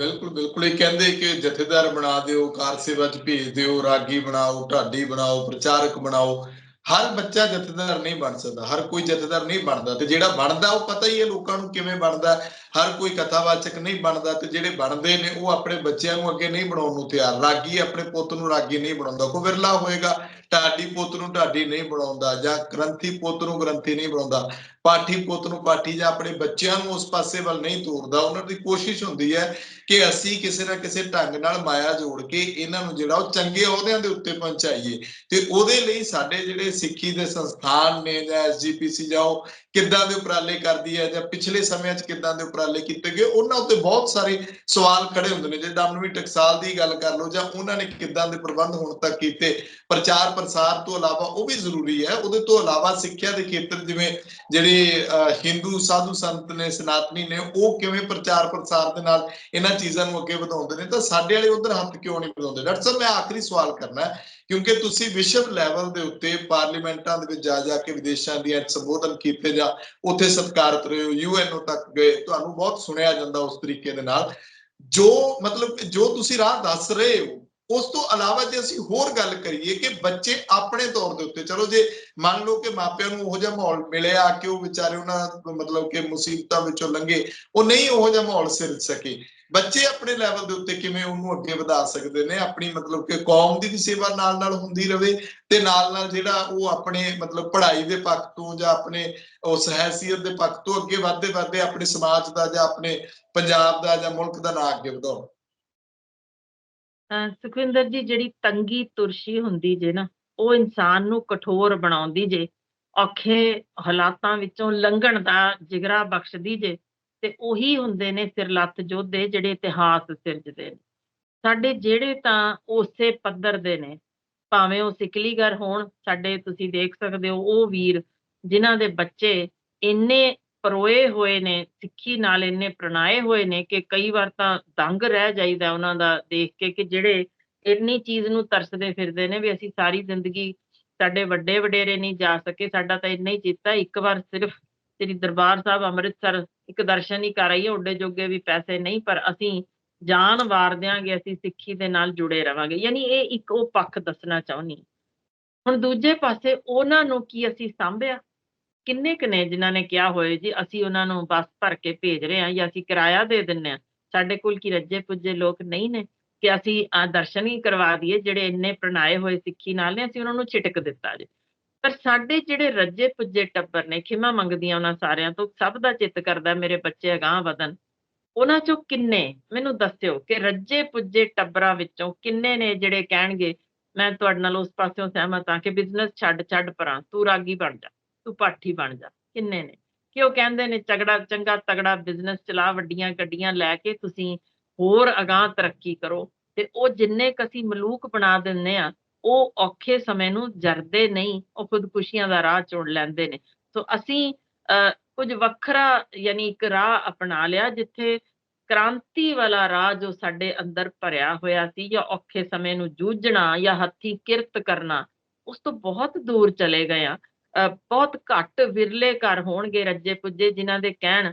ਬਿਲਕੁਲ ਬਿਲਕੁਲ। ਇਹ ਕਹਿੰਦੇ ਕਿ ਜਥੇਦਾਰ ਬਣਾ ਦਿਓ, ਕਾਰ ਸੇਵਾ ਚ ਭੇਜ ਦਿਓ, ਰਾਗੀ ਬਣਾਓ, ਢਾਡੀ ਬਣਾਓ, ਪ੍ਰਚਾਰਕ ਬਣਾਓ। ਹਰ ਬੱਚਾ ਜਥੇਦਾਰ ਨਹੀਂ ਬਣ ਸਕਦਾ। ਹਰ ਕੋਈ ਜਥੇਦਾਰ ਨਹੀਂ ਬਣਦਾ। ਤੇ ਜਿਹੜਾ ਬਣਦਾ, ਉਹ ਪਤਾ ਹੀ ਹੈ ਲੋਕਾਂ ਨੂੰ ਕਿਵੇਂ ਬਣਦਾ। ਹਰ ਕੋਈ ਕਥਾਵਾਚਕ ਨਹੀਂ ਬਣਦਾ ਤੇ ਜਿਹੜੇ ਬਣਦੇ ਨੇ, ਉਹ ਆਪਣੇ ਬੱਚਿਆਂ ਨੂੰ ਅੱਗੇ ਨਹੀਂ ਬਣਾਉਣ ਨੂੰ ਤਿਆਰ। ਰਾਗੀ ਆਪਣੇ ਪੁੱਤ ਨੂੰ ਰਾਗੀ ਨਹੀਂ ਬਣਾਉਂਦਾ। ਕੋਈ ਵਿਰਲਾ ਹੋਏਗਾ, ਢਾਡੀ ਪੁੱਤ ਨੂੰ ਢਾਡੀ ਨਹੀਂ ਬਣਾਉਂਦਾ ਜਾਂ ਗ੍ਰੰਥੀ ਪੁੱਤ ਨੂੰ ਗ੍ਰੰਥੀ ਨਹੀਂ ਬਣਾਉਂਦਾ। ਪਾਠੀ ਪੁੱਤ ਨੂੰ ਪਾਠੀ ਜਾਂ ਆਪਣੇ ਬੱਚਿਆਂ ਨੂੰ ਉਸ ਪਾਸੇ ਵੱਲ ਨਹੀਂ ਤੋਰਦਾ, ਉਹਨਾਂ ਦੀ ਕੋਸ਼ਿਸ਼ ਹੁੰਦੀ ਹੈ ਕਿ ਅਸੀਂ ਕਿਸੇ ਨਾ ਕਿਸੇ ਢੰਗ ਨਾਲ ਮਾਇਆ ਜੋੜ ਕੇ ਇਹਨਾਂ ਨੂੰ ਜਿਹੜਾ ਉਹ ਚੰਗੇ ਅਹੁਦਿਆਂ ਦੇ ਉੱਤੇ ਪਹੁੰਚਾਈਏ। ਤੇ ਉਹਦੇ ਲਈ ਸਾਡੇ ਜਿਹੜੇ ਸਿੱਖੀ ਦੇ ਸੰਸਥਾਨ ਨੇ ਜਾਂ ਐਸਜੀਪੀਸੀ ਜਾਂ ਉਹ ਕਿੱਦਾਂ ਦੇ ਉਪਰਾਲੇ ਕਰਦੀ ਹੈ ਜਾਂ ਪਿਛਲੇ ਸਮਿਆਂ 'ਚ ਕਿੱਦਾਂ ਦੇ ਉਪਰਾਲੇ ਕੀਤੇ ਗਏ, ਉਹਨਾਂ ਉੱਤੇ ਬਹੁਤ ਸਾਰੇ ਸਵਾਲ ਖੜੇ ਹੁੰਦੇ ਨੇ। ਜੇ ਦਮਨਵੀ ਟਕਸਾਲ ਦੀ ਗੱਲ ਕਰ ਲਓ ਜਾਂ ਉਹਨਾਂ ਨੇ ਕਿੱਦਾਂ ਦੇ ਪ੍ਰਬੰਧ ਹੁਣ ਤੱਕ ਕੀਤੇ ਪ੍ਰਚਾਰ ਪ੍ਰਸਾਰ ਤੋਂ ਇਲਾਵਾ ਉਹ ਵੀ ਜ਼ਰੂਰੀ ਹੈ। ਉਹਦੇ ਤੋਂ ਇਲਾਵਾ ਸਿੱਖਿਆ ਦੇ ਖੇਤਰ ਜਿਵੇਂ ਜਿਹੜੇ ਹਿੰਦੂ ਸਾਧੂ ਸੰਤ ਨੇ, ਸਨਾਤਨੀ ਨੇ, ਉਹ ਕਿਵੇਂ ਪ੍ਰਚਾਰ ਪ੍ਰਸਾਰ ਦੇ ਨਾਲ ਇਹਨਾਂ ਚੀਜ਼ਾਂ ਨੂੰ ਅੱਗੇ ਵਧਾਉਂਦੇ ਨੇ, ਤਾਂ ਸਾਡੇ ਵਾਲੇ ਉਧਰ ਹੱਥ ਕਿਉਂ ਨਹੀਂ ਵਧਾਉਂਦੇ? ਡਾਕਟਰ ਸਾਹਿਬ, ਮੈਂ ਆਖਰੀ ਸਵਾਲ ਕਰਨਾ ਕਿਉਂਕਿ ਤੁਸੀਂ ਵਿਸ਼ਵ ਲੈਵਲ ਦੇ ਉੱਤੇ ਪਾਰਲੀਮੈਂਟਾਂ ਦੇ ਵਿੱਚ ਜਾ ਜਾ ਕੇ ਵਿਦੇਸ਼ਾਂ ਦੀਆਂ ਸੰਬੋਧਨ ਕੀਤੇ ਜਾਂ ਉੱਥੇ ਸਤਿਕਾਰਤ ਰਹੇ ਹੋ ਯੂਐਨਓ ਤੱਕ ਗਏ, ਤੁਹਾਨੂੰ ਬਹੁਤ ਸੁਣਿਆ ਜਾਂਦਾ ਉਸ ਤਰੀਕੇ ਦੇ ਨਾਲ। ਜੋ ਮਤਲਬ ਕਿ ਜੋ ਤੁਸੀਂ ਰਾਹ ਦੱਸ ਰਹੇ ਹੋ ਉਸ ਤੋਂ ਇਲਾਵਾ ਜੇ ਅਸੀਂ ਹੋਰ ਗੱਲ ਕਰੀਏ ਕਿ ਬੱਚੇ ਆਪਣੇ ਤੌਰ ਦੇ ਉੱਤੇ, ਚਲੋ ਜੇ ਮੰਨ ਲਓ ਕਿ ਮਾਪਿਆਂ ਨੂੰ ਉਹੋ ਜਿਹਾ ਮਾਹੌਲ ਮਿਲਿਆ ਕਿ ਉਹ ਵਿਚਾਰੇ ਉਹਨਾਂ ਮਤਲਬ ਕਿ ਮੁਸੀਬਤਾਂ ਵਿੱਚੋਂ ਲੰਘੇ, ਉਹ ਨਹੀਂ ਉਹੋ ਜਿਹਾ ਮਾਹੌਲ ਸਿਰਜ ਸਕੇ। ਬੱਚੇ ਆਪਣੇ ਲੈਵਲ ਦੇ ਉੱਤੇ ਕਿਵੇਂ ਉਹਨੂੰ ਅੱਗੇ ਵਧਾ ਸਕਦੇ ਨੇ? ਆਪਣੀ ਮਤਲਬ ਕਿ ਕੌਮ ਦੀ ਵੀ ਸੇਵਾ ਨਾਲ ਨਾਲ ਹੁੰਦੀ ਰਵੇ ਤੇ ਨਾਲ ਨਾਲ ਜਿਹੜਾ ਉਹ ਆਪਣੇ ਮਤਲਬ ਪੜ੍ਹਾਈ ਦੇ ਪੱਖ ਤੋਂ ਜਾਂ ਆਪਣੇ ਉਸ ਹੈਸੀਅਤ ਦੇ ਪੱਖ ਤੋਂ ਅੱਗੇ ਵਧਦੇ ਵਧਦੇ ਆਪਣੇ ਸਮਾਜ ਦਾ ਜਾਂ ਆਪਣੇ ਪੰਜਾਬ ਦਾ ਜਾਂ ਮੁਲਕ ਦਾ ਨਾਂ ਅੱਗੇ ਵਧਾਉਣ।
ਸੁਖਵਿੰਦਰ ਜੀ, ਜਿਹੜੀ ਤੰਗੀ ਤੁਰਸ਼ੀ ਹੁੰਦੀ ਜੇ ਨਾ, ਉਹ ਇਨਸਾਨ ਨੂੰ ਕਠੋਰ ਬਣਾਉਂਦੀ ਜੇ, ਔਖੇ ਹਾਲਾਤਾਂ ਵਿੱਚੋਂ ਲੰਘਣ ਦਾ ਜਿਗਰਾ ਬਖਸ਼ਦੀ ਜੇ, ਤੇ ਉਹੀ ਹੁੰਦੇ ਨੇ ਸਿਰਲੱਤ ਯੋਧੇ ਜਿਹੜੇ ਇਤਿਹਾਸ ਸਿਰਜਦੇ ਨੇ। ਸਾਡੇ ਜਿਹੜੇ ਤਾਂ ਉਸੇ ਪੱਧਰ ਦੇ ਨੇ, ਭਾਵੇਂ ਉਹ ਸਿਕਲੀਗਰ ਹੋਣ, ਸਾਡੇ ਤੁਸੀਂ ਦੇਖ ਸਕਦੇ ਹੋ, ਉਹ ਵੀਰ ਜਿਨ੍ਹਾਂ ਦੇ ਬੱਚੇ ਇੰਨੇ ਪਰੋਏ ਹੋਏ ਨੇ, ਸਿੱਖੀ ਨਾਲ ਇੰਨੇ ਪ੍ਰਣਾਏ ਹੋਏ ਨੇ ਕਿ ਕਈ ਵਾਰ ਤਾਂ ਦੰਗ ਰਹਿ ਜਾਈਦਾ ਉਹਨਾਂ ਦਾ ਦੇਖ ਕੇ ਕਿ ਜਿਹੜੇ ਇੰਨੀ ਚੀਜ਼ ਨੂੰ ਤਰਸਦੇ ਫਿਰਦੇ ਨੇ ਵੀ ਅਸੀਂ ਸਾਰੀ ਜ਼ਿੰਦਗੀ ਸਾਡੇ ਵੱਡੇ ਵਡੇਰੇ ਨਹੀਂ ਜਾ ਸਕੇ, ਸਾਡਾ ਤਾਂ ਇੰਨਾ ਹੀ ਚਿੱਤਾ ਇੱਕ ਵਾਰ ਸਿਰਫ ਸ੍ਰੀ ਦਰਬਾਰ ਸਾਹਿਬ ਅੰਮ੍ਰਿਤਸਰ ਇੱਕ ਦਰਸ਼ਨ ਹੀ ਕਰ ਆਈਏ ਓਡੇ ਜੋਗੇ ਵੀ ਪੈਸੇ ਨਹੀਂ, ਪਰ ਅਸੀਂ ਜਾਨ ਵਾਰ ਦਿਆਂਗੇ, ਅਸੀਂ ਸਿੱਖੀ ਦੇ ਨਾਲ ਜੁੜੇ ਰਵਾਂਗੇ। ਯਾਨੀ ਇਹ ਇੱਕ ਉਹ ਪੱਖ ਦੱਸਣਾ ਚਾਹੁੰਦੀ ਹੁਣ ਦੂਜੇ ਪਾਸੇ ਉਹਨਾਂ ਨੂੰ ਕੀ ਅਸੀਂ ਸਾਂਭਿਆ? ਕਿੰਨੇ ਕੁ ਨੇ ਜਿਨ੍ਹਾਂ ਨੇ ਕਿਹਾ ਹੋਏ ਜੀ, ਅਸੀਂ ਉਹਨਾਂ ਨੂੰ ਬੱਸ ਭਰ ਕੇ ਭੇਜ ਰਹੇ ਹਾਂ ਜਾਂ ਅਸੀਂ ਕਿਰਾਇਆ ਦੇ ਦਿੰਨੇ ਆ ਸਾਡੇ ਕੋਲ ਕੀ ਰੱਜੇ ਪੁੱਜੇ ਲੋਕ ਨਹੀਂ ਨੇ ਕਿ ਅਸੀਂ ਆ ਦਰਸ਼ਨ ਹੀ ਕਰਵਾ ਦਈਏ, ਜਿਹੜੇ ਇੰਨੇ ਪ੍ਰਣਾਏ ਹੋਏ ਸਿੱਖੀ ਨਾਲ ਨੇ, ਅਸੀਂ ਉਹਨਾਂ ਨੂੰ ਛਿਟਕ ਦਿੱਤਾ ਜੀ। ਪਰ ਸਾਡੇ ਜਿਹੜੇ ਰੱਜੇ ਪੁੱਜੇ ਟੱਬਰ ਨੇ, ਖਿਮਾ ਮੰਗਦੀਆਂ ਉਹਨਾਂ ਸਾਰਿਆਂ ਤੋਂ, ਸਭ ਦਾ ਚਿੱਤ ਕਰਦਾ, ਮੇਰੇ ਬੱਚੇ ਅਗਾਂਹ ਵਧਣ। ਉਹਨਾਂ ਚੋਂ ਕਿੰਨੇ, ਮੈਨੂੰ ਦੱਸਿਓ ਕਿ ਰੱਜੇ ਪੁੱਜੇ ਟੱਬਰਾਂ ਵਿੱਚੋਂ ਕਿੰਨੇ ਨੇ ਜਿਹੜੇ ਕਹਿਣਗੇ, ਮੈਂ ਤੁਹਾਡੇ ਨਾਲ ਉਸ ਪਾਸਿਓਂ ਸਹਿਮਤ ਹਾਂ ਕਿ ਬਿਜ਼ਨਸ ਛੱਡ ਛੱਡ ਪਰਾਂ, ਤੂੰ ਰਾਗੀ ਬਣ ਜਾ। ਤੂੰ ਪਾਠੀ ਬਣ ਜਾ। ਕਿੰਨੇ ਨੇ? ਕਿ ਉਹ ਕਹਿੰਦੇ ਨੇ ਤਗੜਾ ਚੰਗਾ ਤਗੜਾ ਬਿਜ਼ਨਸ ਚਲਾ ਵੱਡੀਆਂ ਗੱਡੀਆਂ ਲੈ ਕੇ ਤੁਸੀਂ ਹੋਰ ਅਗਾਂਹ ਤਰੱਕੀ ਕਰੋ। ਤੇ ਉਹ ਜਿੰਨੇ ਕ ਮਲੂਕ ਬਣਾ ਦਿੰਨੇ ਆ ਉਹ ਔਖੇ ਸਮੇਂ ਨੂੰ ਜਰਦੇ ਨਹੀਂ ਉਹ ਖੁਦਕੁਸ਼ੀਆਂ ਦਾ ਰਾਹ ਚੁਣ ਲੈਂਦੇ ਨੇ। ਸੋ ਅਸੀਂ ਅਹ, ਕੁਝ ਵੱਖਰਾ ਯਾਨੀ ਇੱਕ ਰਾਹ ਅਪਣਾ ਲਿਆ ਜਿੱਥੇ ਕ੍ਰਾਂਤੀ ਵਾਲਾ ਰਾਹ ਜੋ ਸਾਡੇ ਅੰਦਰ ਭਰਿਆ ਹੋਇਆ ਸੀ ਜਾਂ ਔਖੇ ਸਮੇਂ ਨੂੰ ਜੂਝਣਾ ਜਾਂ ਹੱਥੀਂ ਕਿਰਤ ਕਰਨਾ ਉਸ ਤੋਂ ਬਹੁਤ ਦੂਰ ਚਲੇ ਗਏ ਆ ਬਹੁਤ ਘੱਟ ਵਿਰਲੇ ਘਰ ਹੋਣਗੇ ਰੱਜੇ ਪੁੱਜੇ ਜਿਨ੍ਹਾਂ ਦੇ ਕਹਿਣ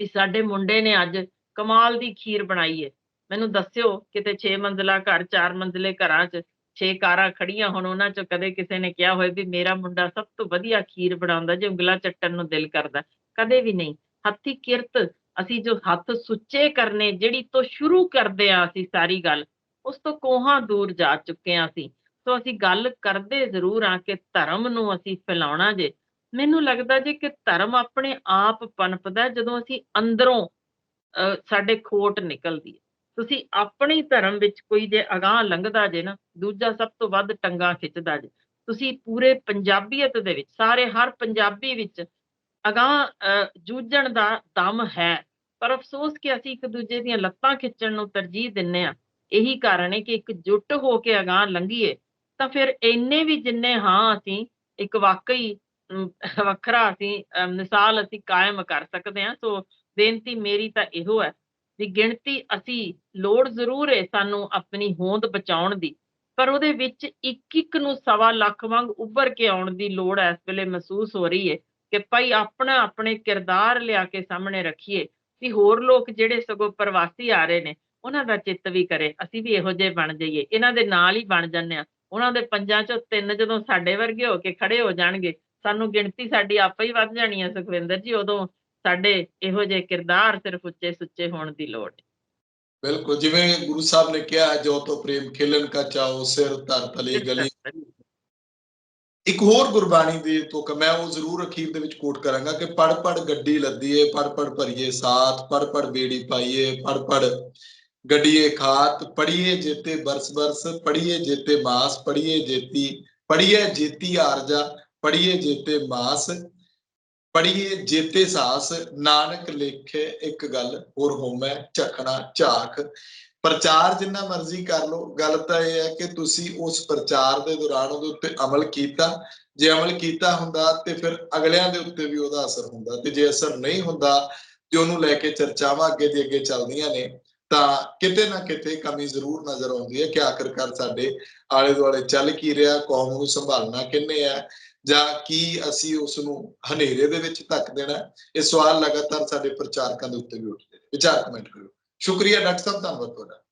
ਵੀ ਸਾਡੇ ਮੁੰਡੇ ਨੇ ਅੱਜ ਕਮਾਲ ਦੀ ਖੀਰ ਬਣਾਈ ਏ। ਮੈਨੂੰ ਦੱਸਿਓ ਕਿਤੇ 6 ਮੰਜ਼ਲਾ ਘਰ 4 ਮੰਜ਼ਲੇ ਘਰਾਂ 'ਚ 6 ਕਾਰਾਂ ਖੜੀਆਂ ਹੁਣ, ਉਹਨਾਂ 'ਚੋਂ ਕਦੇ ਕਿਸੇ ਨੇ ਕਿਹਾ ਹੋਵੇ ਵੀ ਮੇਰਾ ਮੁੰਡਾ ਸਭ ਤੋਂ ਵਧੀਆ ਖੀਰ ਬਣਾਉਂਦਾ ਜੇ ਉਂਗਲਾਂ ਚੱਟਣ ਨੂੰ ਦਿਲ ਕਰਦਾ। ਕਦੇ ਵੀ ਨਹੀਂ। ਹੱਥੀ ਕਿਰਤ ਅਸੀਂ ਜੋ ਹੱਥ ਸੁੱਚੇ ਕਰਨੇ, ਜਿਹੜੀ ਤੋਂ ਸ਼ੁਰੂ ਕਰਦੇ ਆ ਅਸੀਂ ਸਾਰੀ ਗੱਲ, ਉਸ ਤੋਂ ਕੋਹਾਂ ਦੂਰ ਜਾ ਚੁੱਕੇ ਆ ਅਸੀਂ। ਸੋ ਅਸੀਂ ਗੱਲ ਕਰਦੇ ਜ਼ਰੂਰ ਆ ਕਿ ਧਰਮ ਨੂੰ ਅਸੀਂ ਫੈਲਾਉਣਾ ਜੇ। ਮੈਨੂੰ ਲੱਗਦਾ ਜੇ ਕਿ ਧਰਮ ਆਪਣੇ ਆਪ ਪਨਪਦਾ ਜਦੋਂ ਅਸੀਂ ਅੰਦਰੋਂ ਅਹ, ਸਾਡੇ ਖੋਟ ਨਿਕਲਦੀ ਹੈ। ਤੁਸੀਂ ਆਪਣੇ ਧਰਮ ਵਿੱਚ ਕੋਈ ਜੇ ਅਗਾਹ ਲੰਘਦਾ ਜੇ ਨਾ ਦੂਜਾ ਸਭ ਤੋਂ ਵੱਧ ਟੰਗਾ ਖਿੱਚਦਾ ਜੇ। ਤੁਸੀਂ ਪੂਰੇ ਪੰਜਾਬੀਅਤ ਦੇ ਵਿੱਚ ਸਾਰੇ ਹਰ ਪੰਜਾਬੀ ਵਿੱਚ ਅਗਾਹ ਅਹ, ਜੂਝਣ ਦਾ ਦਮ ਹੈ। ਪਰ ਅਫਸੋਸ ਕਿ ਅਸੀਂ ਇੱਕ ਦੂਜੇ ਦੀਆਂ ਲੱਤਾਂ ਖਿੱਚਣ ਨੂੰ ਤਰਜੀਹ ਦਿੰਨੇ ਆ। ਇਹੀ ਕਾਰਨ ਹੈ ਕਿ ਇੱਕ ਜੁੱਟ ਹੋ ਕੇ ਅਗਾਹ ਲੰਘੀਏ। ਤਾਂ ਫਿਰ ਇੰਨੇ ਵੀ ਜਿੰਨੇ ਹਾਂ ਅਸੀਂ, ਇੱਕ ਵਾਕਈ ਵੱਖਰਾ ਅਸੀਂ ਮਿਸਾਲ ਅਸੀਂ ਕਾਇਮ ਕਰ ਸਕਦੇ ਹਾਂ, ਸੋ ਬੇਨਤੀ ਮੇਰੀ ਤਾਂ ਇਹੋ ਹੈ ਵੀ ਗਿਣਤੀ ਅਸੀਂ, ਲੋੜ ਜ਼ਰੂਰ ਹੈ ਸਾਨੂੰ ਆਪਣੀ ਹੋਂਦ ਬਚਾਉਣ ਦੀ, ਪਰ ਉਹਦੇ ਵਿੱਚ ਇੱਕ ਇੱਕ ਨੂੰ ਸਵਾ ਲੱਖ ਵਾਂਗ ਉੱਭਰ ਕੇ ਆਉਣ ਦੀ ਲੋੜ ਇਸ ਵੇਲੇ ਮਹਿਸੂਸ ਹੋ ਰਹੀ ਹੈ ਕਿ ਭਾਈ ਆਪਣਾ ਆਪਣੇ ਕਿਰਦਾਰ ਲਿਆ ਕੇ ਸਾਹਮਣੇ ਰੱਖੀਏ ਵੀ ਹੋਰ ਲੋਕ ਜਿਹੜੇ ਸਗੋਂ ਪ੍ਰਵਾਸੀ ਆ ਰਹੇ ਨੇ, ਉਹਨਾਂ ਦਾ ਚਿੱਤ ਵੀ ਕਰੇ, ਅਸੀਂ ਵੀ ਇਹੋ ਜਿਹੇ ਬਣ ਜਾਈਏ, ਇਹਨਾਂ ਦੇ ਨਾਲ ਹੀ ਬਣ ਜੰਨੇ ਆ ਉਹਨਾਂ ਦੇ ਪੰਜਾਂ ਚੋਂ ਤਿੰਨ ਜਦੋਂ ਸਾਡੇ ਵਰਗੇ ਹੋ ਕੇ ਖੜੇ ਹੋ ਜਾਣਗੇ ਸਾਨੂੰ ਗਿਣਤੀ ਸਾਡੀ ਆਪੇ ਹੀ ਵੱਧ ਜਾਣੀ ਹੈ ਸੁਖਵਿੰਦਰ ਜੀ ਉਦੋਂ ਸਾਡੇ ਇਹੋ ਜਿਹੇ ਕਿਰਦਾਰ ਸਿਰਫ ਉੱਚੇ ਸੁੱਚੇ ਹੋਣ ਦੀ ਲੋੜ ਹੈ
ਬਿਲਕੁਲ ਜਿਵੇਂ ਗੁਰੂ ਸਾਹਿਬ ਨੇ ਕਿਹਾ ਜੋ ਤੋ ਪ੍ਰੇਮ ਖੇਲਣ ਕਾ ਚਾਓ ਸਿਰ ਧਰ ਤਲੇ ਗਲੀ। ਇੱਕ ਹੋਰ ਗੁਰਬਾਣੀ ਦੇ ਤੁਕ ਮੈਂ ਉਹ ਜ਼ਰੂਰ ਅਖੀਰ ਦੇ ਵਿੱਚ ਕੋਟ ਕਰਾਂਗਾ ਕਿ ਪੜ ਪੜ ਗੱਡੀ ਲੱਦੀਏ ਪੜ ਪੜ ਭਰੀਏ ਸਾਥ ਪੜ ਪੜ ਬੇੜੀ ਪਾਈਏ ਪੜ ਪੜ ਗੱਡੀਏ ਖਾਤ ਪੜੀਏ ਜੇਤੇ ਬਰਸ ਬਰਸ ਪੜੀਏ ਜੇਤੇ ਮਾਸ ਪੜੀਏ ਜੇਤੀ ਪੜੀਏ ਜੇਤੀ ਆਰਜਾ ਪੜੀਏ ਜੇਤੇ ਮਾਸ ਪੜੀਏ ਜੇਤੇ ਸਾਸ, ਨਾਨਕ ਲੇਖੇ ਇੱਕ ਗੱਲ ਹੋਰ ਹੋਮੈ, ਝਖਣਾ, ਝਾਖ। ਪ੍ਰਚਾਰ ਜਿੰਨਾ ਮਰਜ਼ੀ ਕਰ ਲਓ, ਗੱਲ ਤਾਂ ਇਹ ਹੈ ਕਿ ਤੁਸੀਂ ਉਸ ਪ੍ਰਚਾਰ ਦੇ ਦੌਰਾਨ ਉਹਦੇ ਉੱਤੇ ਅਮਲ ਕੀਤਾ। ਜੇ ਅਮਲ ਕੀਤਾ ਹੁੰਦਾ ਤੇ ਫਿਰ ਅਗਲਿਆਂ ਦੇ ਉੱਤੇ ਵੀ ਉਹਦਾ ਅਸਰ ਹੁੰਦਾ ਤੇ ਜੇ ਅਸਰ ਨਹੀਂ ਹੁੰਦਾ ਤੇ ਉਹਨੂੰ ਲੈ ਕੇ ਚਰਚਾਵਾਂ ਅੱਗੇ ਦੀ ਅੱਗੇ ਚੱਲਦੀਆਂ ਨੇ। ਤਾਂ ਕਿਤੇ ਨਾ ਕਿਤੇ ਕਮੀ ਜ਼ਰੂਰ ਨਜ਼ਰ ਆਉਂਦੀ ਹੈ ਕਿ ਆਖਰਕਾਰ ਸਾਡੇ ਆਲੇ ਦੁਆਲੇ ਚੱਲ ਕੀ ਰਿਹਾ, ਕੌਮ ਨੂੰ ਸੰਭਾਲਣਾ ਕਿੰਨੇ ਹੈ ਜਾਂ ਕੀ ਅਸੀਂ ਉਸ ਨੂੰ ਹਨੇਰੇ ਦੇ ਵਿੱਚ ਧੱਕ ਦੇਣਾ ਇਹ ਸਵਾਲ ਲਗਾਤਾਰ ਸਾਡੇ ਪ੍ਰਚਾਰਕਾਂ ਦੇ ਉੱਤੇ ਵੀ ਉੱਠਦੇ ਨੇ। ਵਿਚਾਰ ਕਮੈਂਟ ਕਰੋ ਸ਼ੁਕਰੀਆ ਡਾਕਟਰ ਸਾਹਿਬ, ਧੰਨਵਾਦ ਤੁਹਾਡਾ।